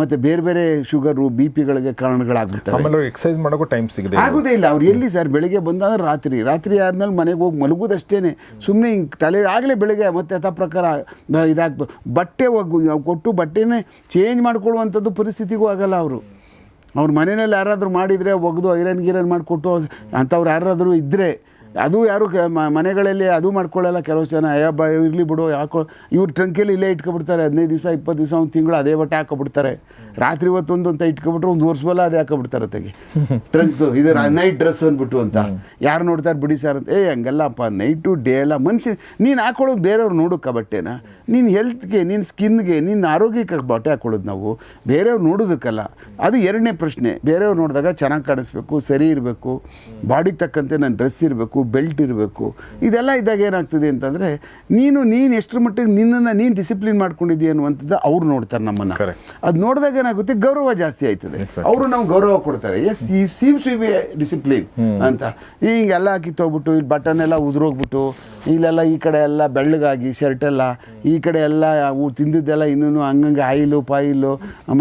ಮತ್ತು ಬೇರೆ ಬೇರೆ ಶುಗರು ಬಿ ಪಿಗಳಿಗೆ ಕಾರಣಗಳಾಗ್ಬಿಡ್ತವೆ. ಎಕ್ಸೈಸ್ ಎಕ್ಸಸೈಸ್ ಮಾಡೋಕ್ಕೂ ಟೈಮ್ ಸಿಗುತ್ತೆ ಆಗೋದೇ ಇಲ್ಲ. ಅವ್ರು ಎಲ್ಲಿ ಸರ್ ಬೆಳಿಗ್ಗೆ ಬಂದಾದ್ರೆ ರಾತ್ರಿ ರಾತ್ರಿ ಆದಮೇಲೆ ಮನೆಗೆ ಹೋಗಿ ಮಲಗೋದಷ್ಟೇ ಸುಮ್ಮನೆ ಹಿಂಗೆ ತಲೆ ಆಗಲೇ ಬೆಳಿಗ್ಗೆ ಮತ್ತೆ ಅಥ ಪ್ರಕಾರ ಇದಾಗ್ಬೇಕು ಬಟ್ಟೆ ಒಗ್ಗು ಕೊಟ್ಟು ಬಟ್ಟೆನೇ ಚೇಂಜ್ ಮಾಡ್ಕೊಳ್ಳುವಂಥದ್ದು ಪರಿಸ್ಥಿತಿಗೂ ಆಗಲ್ಲ ಅವರು. ಅವ್ರ ಮನೆಯಲ್ಲಿ ಯಾರಾದರೂ ಮಾಡಿದರೆ ಒಗೆದು ಐರನ್ ಗಿರನ್ ಮಾಡಿಕೊಟ್ಟು ಅಂಥವ್ರು ಯಾರಾದರೂ ಇದ್ದರೆ ಅದು ಯಾರು ಕ- ಮನೆಗಳಲ್ಲಿ ಅದು ಮಾಡ್ಕೊಳ್ಳಲ್ಲ. ಕೆಲವು ಜನ ಅಯ್ಯಬ್ಬ ಇರಲಿ ಬಿಡು ಯಾಕೋ ಇವ್ರು ಟ್ರಂಕಿಯಲ್ಲಿ ಇಲ್ಲೇ ಇಟ್ಕೊಬಿಡ್ತಾರೆ. ಹದಿನೈದು ದಿವಸ ಇಪ್ಪತ್ತು ದಿವಸ ಒಂದು ತಿಂಗಳು ಅದೇ ಬಟ್ಟೆ ಹಾಕೊಬಿಡ್ತಾರೆ ರಾತ್ರಿ ಹೊತ್ತೊಂದು ಅಂತ ಇಟ್ಕೊಬಿಟ್ರೆ ಒಂದು ವರ್ಷವಲ್ಲ ಅದೇ ಹಾಕೊಬಿಡ್ತಾರೆ ತೆಗೆ ಟ್ರಂಕ್ದು ಇದು ನೈಟ್ ಡ್ರೆಸ್ ಅಂದ್ಬಿಟ್ಟು ಅಂತ. ಯಾರು ನೋಡ್ತಾರೆ ಬಿಡಿ ಸರ್ ಅಂತ. ಏ ಹಂಗಲ್ಲಪ್ಪ ನೈಟು ಡೇ ಎಲ್ಲ ಮನುಷ್ಯ ನೀನು ಹಾಕೊಳ್ಳೋದು ಬೇರೆಯವ್ರು ನೋಡೋಕ್ಕ ಬಟ್ಟೆನ ನೀನು ಹೆಲ್ತ್ಗೆ ನಿನ್ನ ಸ್ಕಿನ್ಗೆ ನಿನ್ನ ಆರೋಗ್ಯಕ್ಕೆ ಬಟ್ಟೆ ಹಾಕೊಳ್ಳೋದು ನಾವು ಬೇರೆಯವ್ರು ನೋಡೋದಕ್ಕಲ್ಲ. ಅದು ಎರಡನೇ ಪ್ರಶ್ನೆ. ಬೇರೆಯವ್ರು ನೋಡಿದಾಗ ಚೆನ್ನಾಗಿ ಕಾಣಿಸ್ಬೇಕು ಸರಿ ಇರಬೇಕು. ಬಾಡಿಗೆ ತಕ್ಕಂತೆ ನನ್ನ ಡ್ರೆಸ್ ಇರಬೇಕು ಬೆಲ್ಟ್ ಇರಬೇಕು. ಇದೆಲ್ಲ ಇದ್ದಾಗ ಏನಾಗ್ತದೆ ಅಂತಂದರೆ ನೀನು ನೀನು ಎಷ್ಟರ ಮಟ್ಟಿಗೆ ನಿನ್ನನ್ನು ನೀನು ಡಿಸಿಪ್ಲಿನ್ ಮಾಡ್ಕೊಂಡಿದ್ದೀಯ ಅನ್ನುವಂಥದ್ದು ಅವ್ರು ನೋಡ್ತಾರೆ ನಮ್ಮನ್ನು. ಅದು ನೋಡಿದಾಗ ಏನಾಗುತ್ತೆ ಗೌರವ ಜಾಸ್ತಿ ಆಯ್ತದೆ. ಅವರು ನಮ್ಗೆ ಗೌರವ ಕೊಡ್ತಾರೆ. ಎಸ್ ಈ ಸೀಮ್ಸ್ ಬಿ ಡಿಸಿಪ್ಲಿನ್ ಅಂತ. ಹಿಂಗೆಲ್ಲ ಹಾಕಿ ತೋಗ್ಬಿಟ್ಟು ಇಲ್ಲಿ ಬಟನ್ ಎಲ್ಲ ಉದುರೋಗ್ಬಿಟ್ಟು ಇಲ್ಲೆಲ್ಲ ಈ ಕಡೆ ಎಲ್ಲ ಬೆಳ್ಳಗಾಗಿ ಶರ್ಟ್ ಎಲ್ಲ ಈ ಕಡೆ ಎಲ್ಲ ತಿಂದಿದ್ದೆಲ್ಲ ಇನ್ನೂ ಹಂಗಂಗೆ ಆಯಿಲು ಪಾಯಿಲು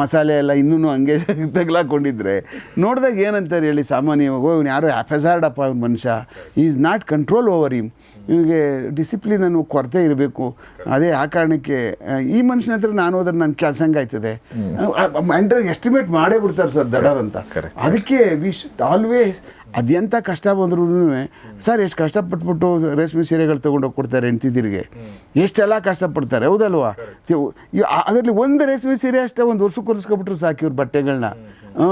ಮಸಾಲೆ ಎಲ್ಲ ಇನ್ನೂ ಹಂಗೆ ತಗ್ಲಾಕೊಂಡಿದ್ರೆ ನೋಡಿದಾಗ ಏನಂತಾರೆ ಹೇಳಿ ಸಾಮಾನ್ಯವಾಗಿ ಇವನು ಯಾರು ಫೆಸಾರ್ಡ್ ಅಪ್ಪ ಅವ್ನ ಮನುಷ್ಯ is not control over him ಇವನಿಗೆ ಡಿಸಿಪ್ಲಿನ್ ಅನ್ನೋ ಕೊರತೆ ಇರಬೇಕು. ಅದೇ ಆ ಕಾರಣಕ್ಕೆ ಈ ಮನುಷ್ಯನ ಹತ್ರ ನಾನು ಹೋದ್ರೆ ನನ್ನ ಕೆಲಸ ಆಯ್ತದೆ ಅಂಡರ್ ಎಸ್ಟಿಮೇಟ್ ಮಾಡೇ ಬಿಡ್ತಾರೆ ಸರ್ ದಡರ್ ಅಂತ. ಅದಕ್ಕೆ ವಿ ಶುಡ್ ಆಲ್ವೇಸ್ ಅದೆಂಥ ಕಷ್ಟ ಬಂದ್ರೂ ಸರ್ ಎಷ್ಟು ಕಷ್ಟಪಟ್ಬಿಟ್ಟು ರೇಷ್ಮೆ ಸೀರೆಗಳು ತೊಗೊಂಡೋಗಿ ಕೊಡ್ತಾರೆ ಹೆಂಡ್ತಿದ್ದೀರಿಗೆ ಎಷ್ಟೆಲ್ಲ ಕಷ್ಟಪಡ್ತಾರೆ ಹೌದಲ್ವಾ? ಅದರಲ್ಲಿ ಒಂದು ರೇಷ್ಮೆ ಸೀರೆ ಅಷ್ಟೇ ಒಂದು ವರ್ಷಕ್ಕೆ ಹೊಲಿಸ್ಕೊಬಿಟ್ರು ಸಾಕು ಇವ್ರ ಬಟ್ಟೆಗಳನ್ನ ಹ್ಞೂ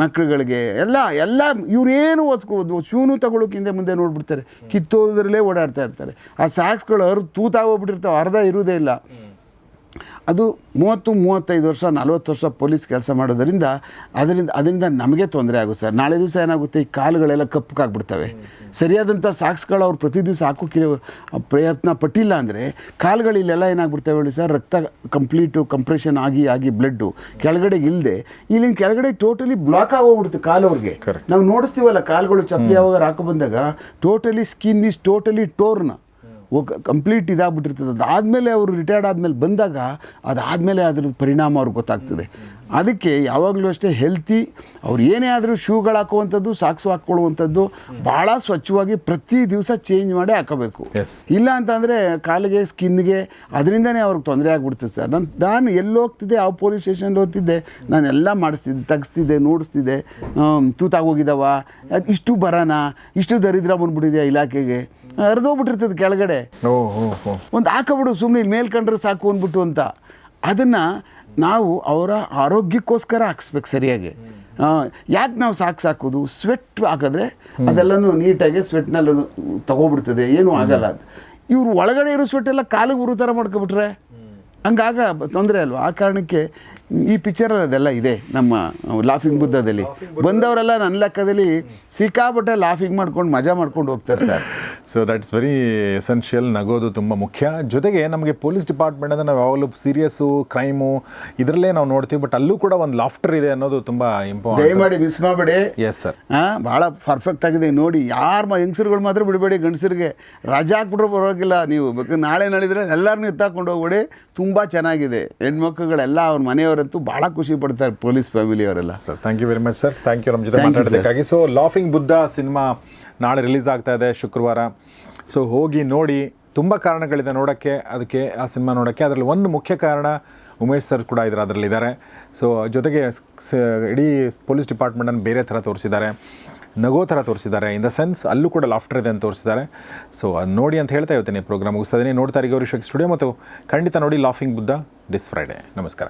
ಮಕ್ಳುಗಳಿಗೆ. ಎಲ್ಲ ಎಲ್ಲ ಇವ್ರೇನು ಓದ್ಕೋಬೋದು ಶೂನು ತಗೊಳ್ಳೋಕ್ಕಿಂತ ಮುಂದೆ ನೋಡ್ಬಿಡ್ತಾರೆ. ಕಿತ್ತೋದ್ರಲ್ಲೇ ಓಡಾಡ್ತಾ ಇರ್ತಾರೆ. ಆ ಸಾಕ್ಸ್ಗಳು ಅರ್ಧ ತೂತಾಗೋಗ್ಬಿಟ್ಟಿರ್ತಾವೆ ಅರ್ಧ ಇರೋದೇ ಇಲ್ಲ. ಅದು ಮೂವತ್ತು ಮೂವತ್ತೈದು ವರ್ಷ ನಲ್ವತ್ತು ವರ್ಷ ಪೊಲೀಸ್ ಕೆಲಸ ಮಾಡೋದರಿಂದ ಅದರಿಂದ ಅದರಿಂದ ನಮಗೆ ತೊಂದರೆ ಆಗುತ್ತೆ ಸರ್. ನಾಳೆ ದಿವಸ ಏನಾಗುತ್ತೆ ಈ ಕಾಲುಗಳೆಲ್ಲ ಕಪ್ಪಕ್ಕಾಗ್ಬಿಡ್ತವೆ ಸರಿಯಾದಂಥ ಸಾಕ್ಸ್ಗಳು ಅವ್ರು ಪ್ರತಿ ದಿವಸ ಹಾಕೋಕ್ಕೆ ಪ್ರಯತ್ನ ಪಟ್ಟಿಲ್ಲ ಅಂದರೆ ಕಾಲುಗಳಿಲ್ಲೆಲ್ಲ ಏನಾಗ್ಬಿಡ್ತವೆ ಹೇಳಿ ಸರ್ ರಕ್ತ ಕಂಪ್ಲೀಟು ಕಂಪ್ರೆಷನ್ ಆಗಿ ಆಗಿ ಬ್ಲಡ್ಡು ಕೆಳಗಡೆ ಇಲ್ಲದೆ ಇಲ್ಲಿನ ಕೆಳಗಡೆ ಟೋಟಲಿ ಬ್ಲಾಕ್ ಆಗೋಗ್ಬಿಡುತ್ತೆ ಕಾಲು ಅವ್ರಿಗೆ ನಾವು ನೋಡಿಸ್ತೀವಲ್ಲ ಕಾಲುಗಳು ಚಪ್ಪಲಿ ಯಾವಾಗ ಹಾಕೋ ಬಂದಾಗ totally skin is totally torn. Complete ಇದಾಗ್ಬಿಟ್ಟಿರ್ತದೆ. ಅದಾದಮೇಲೆ ಅವರು ರಿಟೈರ್ಡ್ ಆದಮೇಲೆ ಬಂದಾಗ ಅದಾದಮೇಲೆ ಅದ್ರದ್ದು ಪರಿಣಾಮ ಅವ್ರಿಗೆ ಗೊತ್ತಾಗ್ತದೆ. ಅದಕ್ಕೆ ಯಾವಾಗಲೂ ಅಷ್ಟೇ ಹೆಲ್ತಿ ಅವ್ರು ಏನೇ ಆದರೂ ಶೂಗಳು ಹಾಕುವಂಥದ್ದು ಸಾಕ್ಸು ಹಾಕ್ಕೊಳ್ಳುವಂಥದ್ದು ಭಾಳ ಸ್ವಚ್ಛವಾಗಿ ಪ್ರತಿ ದಿವಸ ಚೇಂಜ್ ಮಾಡಿ ಹಾಕೋಬೇಕು. ಇಲ್ಲ ಅಂತಂದರೆ ಕಾಲಿಗೆ ಸ್ಕಿನ್ಗೆ ಅದರಿಂದನೇ ಅವ್ರಿಗೆ ತೊಂದರೆ ಆಗಿಬಿಡ್ತದೆ ಸರ್. ನಾನು ನಾನು ಎಲ್ಲಿ ಹೋಗ್ತಿದ್ದೆ ಯಾವ ಪೊಲೀಸ್ ಸ್ಟೇಷನಲ್ಲಿ ಹೋಗ್ತಿದ್ದೆ ನಾನು ಎಲ್ಲ ಮಾಡಿಸ್ತಿದ್ದೆ ತೆಗಿಸ್ತಿದ್ದೆ ನೋಡಿಸ್ತಿದ್ದೆ. ತೂತಾಗೋಗಿದ್ದಾವ. ಇಷ್ಟು ಬರೋಣ ಇಷ್ಟು ದರಿದ್ರ ಬಂದ್ಬಿಟ್ಟಿದೆ ಇಲಾಖೆಗೆ? ಹರಿದೋಗ್ಬಿಟ್ಟಿರ್ತದೆ ಕೆಳಗಡೆ. ಒಂದು ಹಾಕೋಬಿಡು ಸುಮ್ಮನೆ ಇಲ್ಲಿ ಮೇಲ್ ಕಂಡ್ರೆ ಸಾಕು ಅಂದ್ಬಿಟ್ಟು ಅಂತ. ಅದನ್ನು ನಾವು ಅವರ ಆರೋಗ್ಯಕ್ಕೋಸ್ಕರ ಹಾಕ್ಸ್ಬೇಕು ಸರಿಯಾಗಿ. ಯಾಕೆ ನಾವು ಸಾಕು ಸಾಕೋದು? ಸ್ವೆಟ್ ಹಾಕಿದ್ರೆ ಅದೆಲ್ಲನೂ ನೀಟಾಗಿ ಸ್ವೆಟ್ನೆಲ್ಲ ತಗೋಬಿಡ್ತದೆ ಏನೂ ಆಗಲ್ಲ ಅಂತ ಇವ್ರು ಒಳಗಡೆ ಇರೋ ಸ್ವೆಟ್ ಎಲ್ಲ ಕಾಲಿಗೆ ಉರು ಥರ ಮಾಡ್ಕೊಬಿಟ್ರೆ ಹಂಗಾಗ ತೊಂದರೆ ಅಲ್ವಾ? ಆ ಕಾರಣಕ್ಕೆ ಈ ಪಿಕ್ಚರ್ ಅದೆಲ್ಲ ಇದೆ ನಮ್ಮ ಲಾಫಿಂಗ್ ಬುದ್ಧದಲ್ಲಿ ಬಂದವರೆಲ್ಲ ನನ್ನ ಲೆಕ್ಕದಲ್ಲಿ ಸಿಕ್ಕಾಪಟ್ಟೆ ಲಾಫಿಂಗ್ ಮಾಡ್ಕೊಂಡು ಮಜಾ ಮಾಡ್ಕೊಂಡು ಹೋಗ್ತಾರೆ sir. So that's very essential ನಗೋದು ತುಂಬ ಮುಖ್ಯ. ಜೊತೆಗೆ ನಮಗೆ ಪೊಲೀಸ್ ಡಿಪಾರ್ಟ್ಮೆಂಟ್ ಅಂದರೆ ನಾವು ಯಾವಾಗಲೂ ಸೀರಿಯಸ್ಸು ಕ್ರೈಮು ಇದರಲ್ಲೇ ನಾವು ನೋಡ್ತೀವಿ. ಬಟ್ ಅಲ್ಲೂ ಕೂಡ ಒಂದು ಲಾಫ್ಟರ್ ಇದೆ ಅನ್ನೋದು ತುಂಬ ಇಂಪಾರ್ಟೆಂಟ್ ದಯಮಾಡಿ ಮಿಸ್ ಮಾಡಬೇಡಿ. ಎಸ್ ಸರ್ ಹಾಂ ಭಾಳ ಪರ್ಫೆಕ್ಟ್ ಆಗಿದೆ. ನೋಡಿ ಯಾರು ಮ ಹೆಂಗಸರುಗಳು ಮಾತ್ರ ಬಿಡಬೇಡಿ ಗಂಡಸರಿಗೆ. ರಜಾ ಹಾಕ್ಬಿಟ್ರೆ ಬರೋಗಿಲ್ಲ ನೀವು ನಾಳೆ ನಡೆದ್ರೆ ಎಲ್ಲರನ್ನೂ ಎತ್ತಾಕೊಂಡು ಹೋಗ್ಬೇಡಿ. ತುಂಬ ಚೆನ್ನಾಗಿದೆ. ಹೆಣ್ಮಕ್ಳುಗಳೆಲ್ಲ ಅವ್ರ ಮನೆಯವರಂತೂ ಭಾಳ ಖುಷಿ ಪಡ್ತಾರೆ police ಫ್ಯಾಮಿಲಿಯವರೆಲ್ಲ sir thank you very much sir thank you ನಮ್ಮ ಜೊತೆ ಮಾತಾಡೋದಕ್ಕಾಗಿ ಸೊ ಲಾಫಿಂಗ್ ಬುದ್ಧ ಸಿನಿಮಾ ನಾಳೆ ರಿಲೀಸ್ ಆಗ್ತಾ ಇದೆ ಶುಕ್ರವಾರ. ಸೊ ಹೋಗಿ ನೋಡಿ ತುಂಬ ಕಾರಣಗಳಿದೆ ನೋಡೋಕ್ಕೆ ಅದಕ್ಕೆ ಆ ಸಿನಿಮಾ ನೋಡೋಕ್ಕೆ. ಅದರಲ್ಲಿ ಒಂದು ಮುಖ್ಯ ಕಾರಣ ಉಮೇಶ್ ಸರ್ ಕೂಡ ಇದ್ದಾರೆ ಅದರಲ್ಲಿದ್ದಾರೆ. ಸೊ ಜೊತೆಗೆ ಇಡೀ ಪೊಲೀಸ್ ಡಿಪಾರ್ಟ್ಮೆಂಟನ್ನು ಬೇರೆ ಥರ ತೋರಿಸಿದ್ದಾರೆ. ನಗೋ ಥರ ತೋರಿಸಿದ್ದಾರೆ. ಇನ್ ದ ಸೆನ್ಸ್ ಅಲ್ಲೂ ಕೂಡ ಲಾಫ್ಟರ್ ಇದೆ ಅಂತ ತೋರಿಸಿದ್ದಾರೆ. ಸೊ ಅದು ನೋಡಿ ಅಂತ ಹೇಳ್ತಾ ಇರ್ತೀನಿ ಪ್ರೋಗ್ರಾಮ್ ಮುಗಿಸ್ತದೇ ನೋಡ್ತಾರೆ ಗೌರಿ ಸ್ಟುಡಿಯೋ ಮತ್ತು ಖಂಡಿತ ನೋಡಿ ಲಾಫಿಂಗ್ ಬುದ್ಧ ದಿಸ್ ಫ್ರೈಡೆ ನಮಸ್ಕಾರ.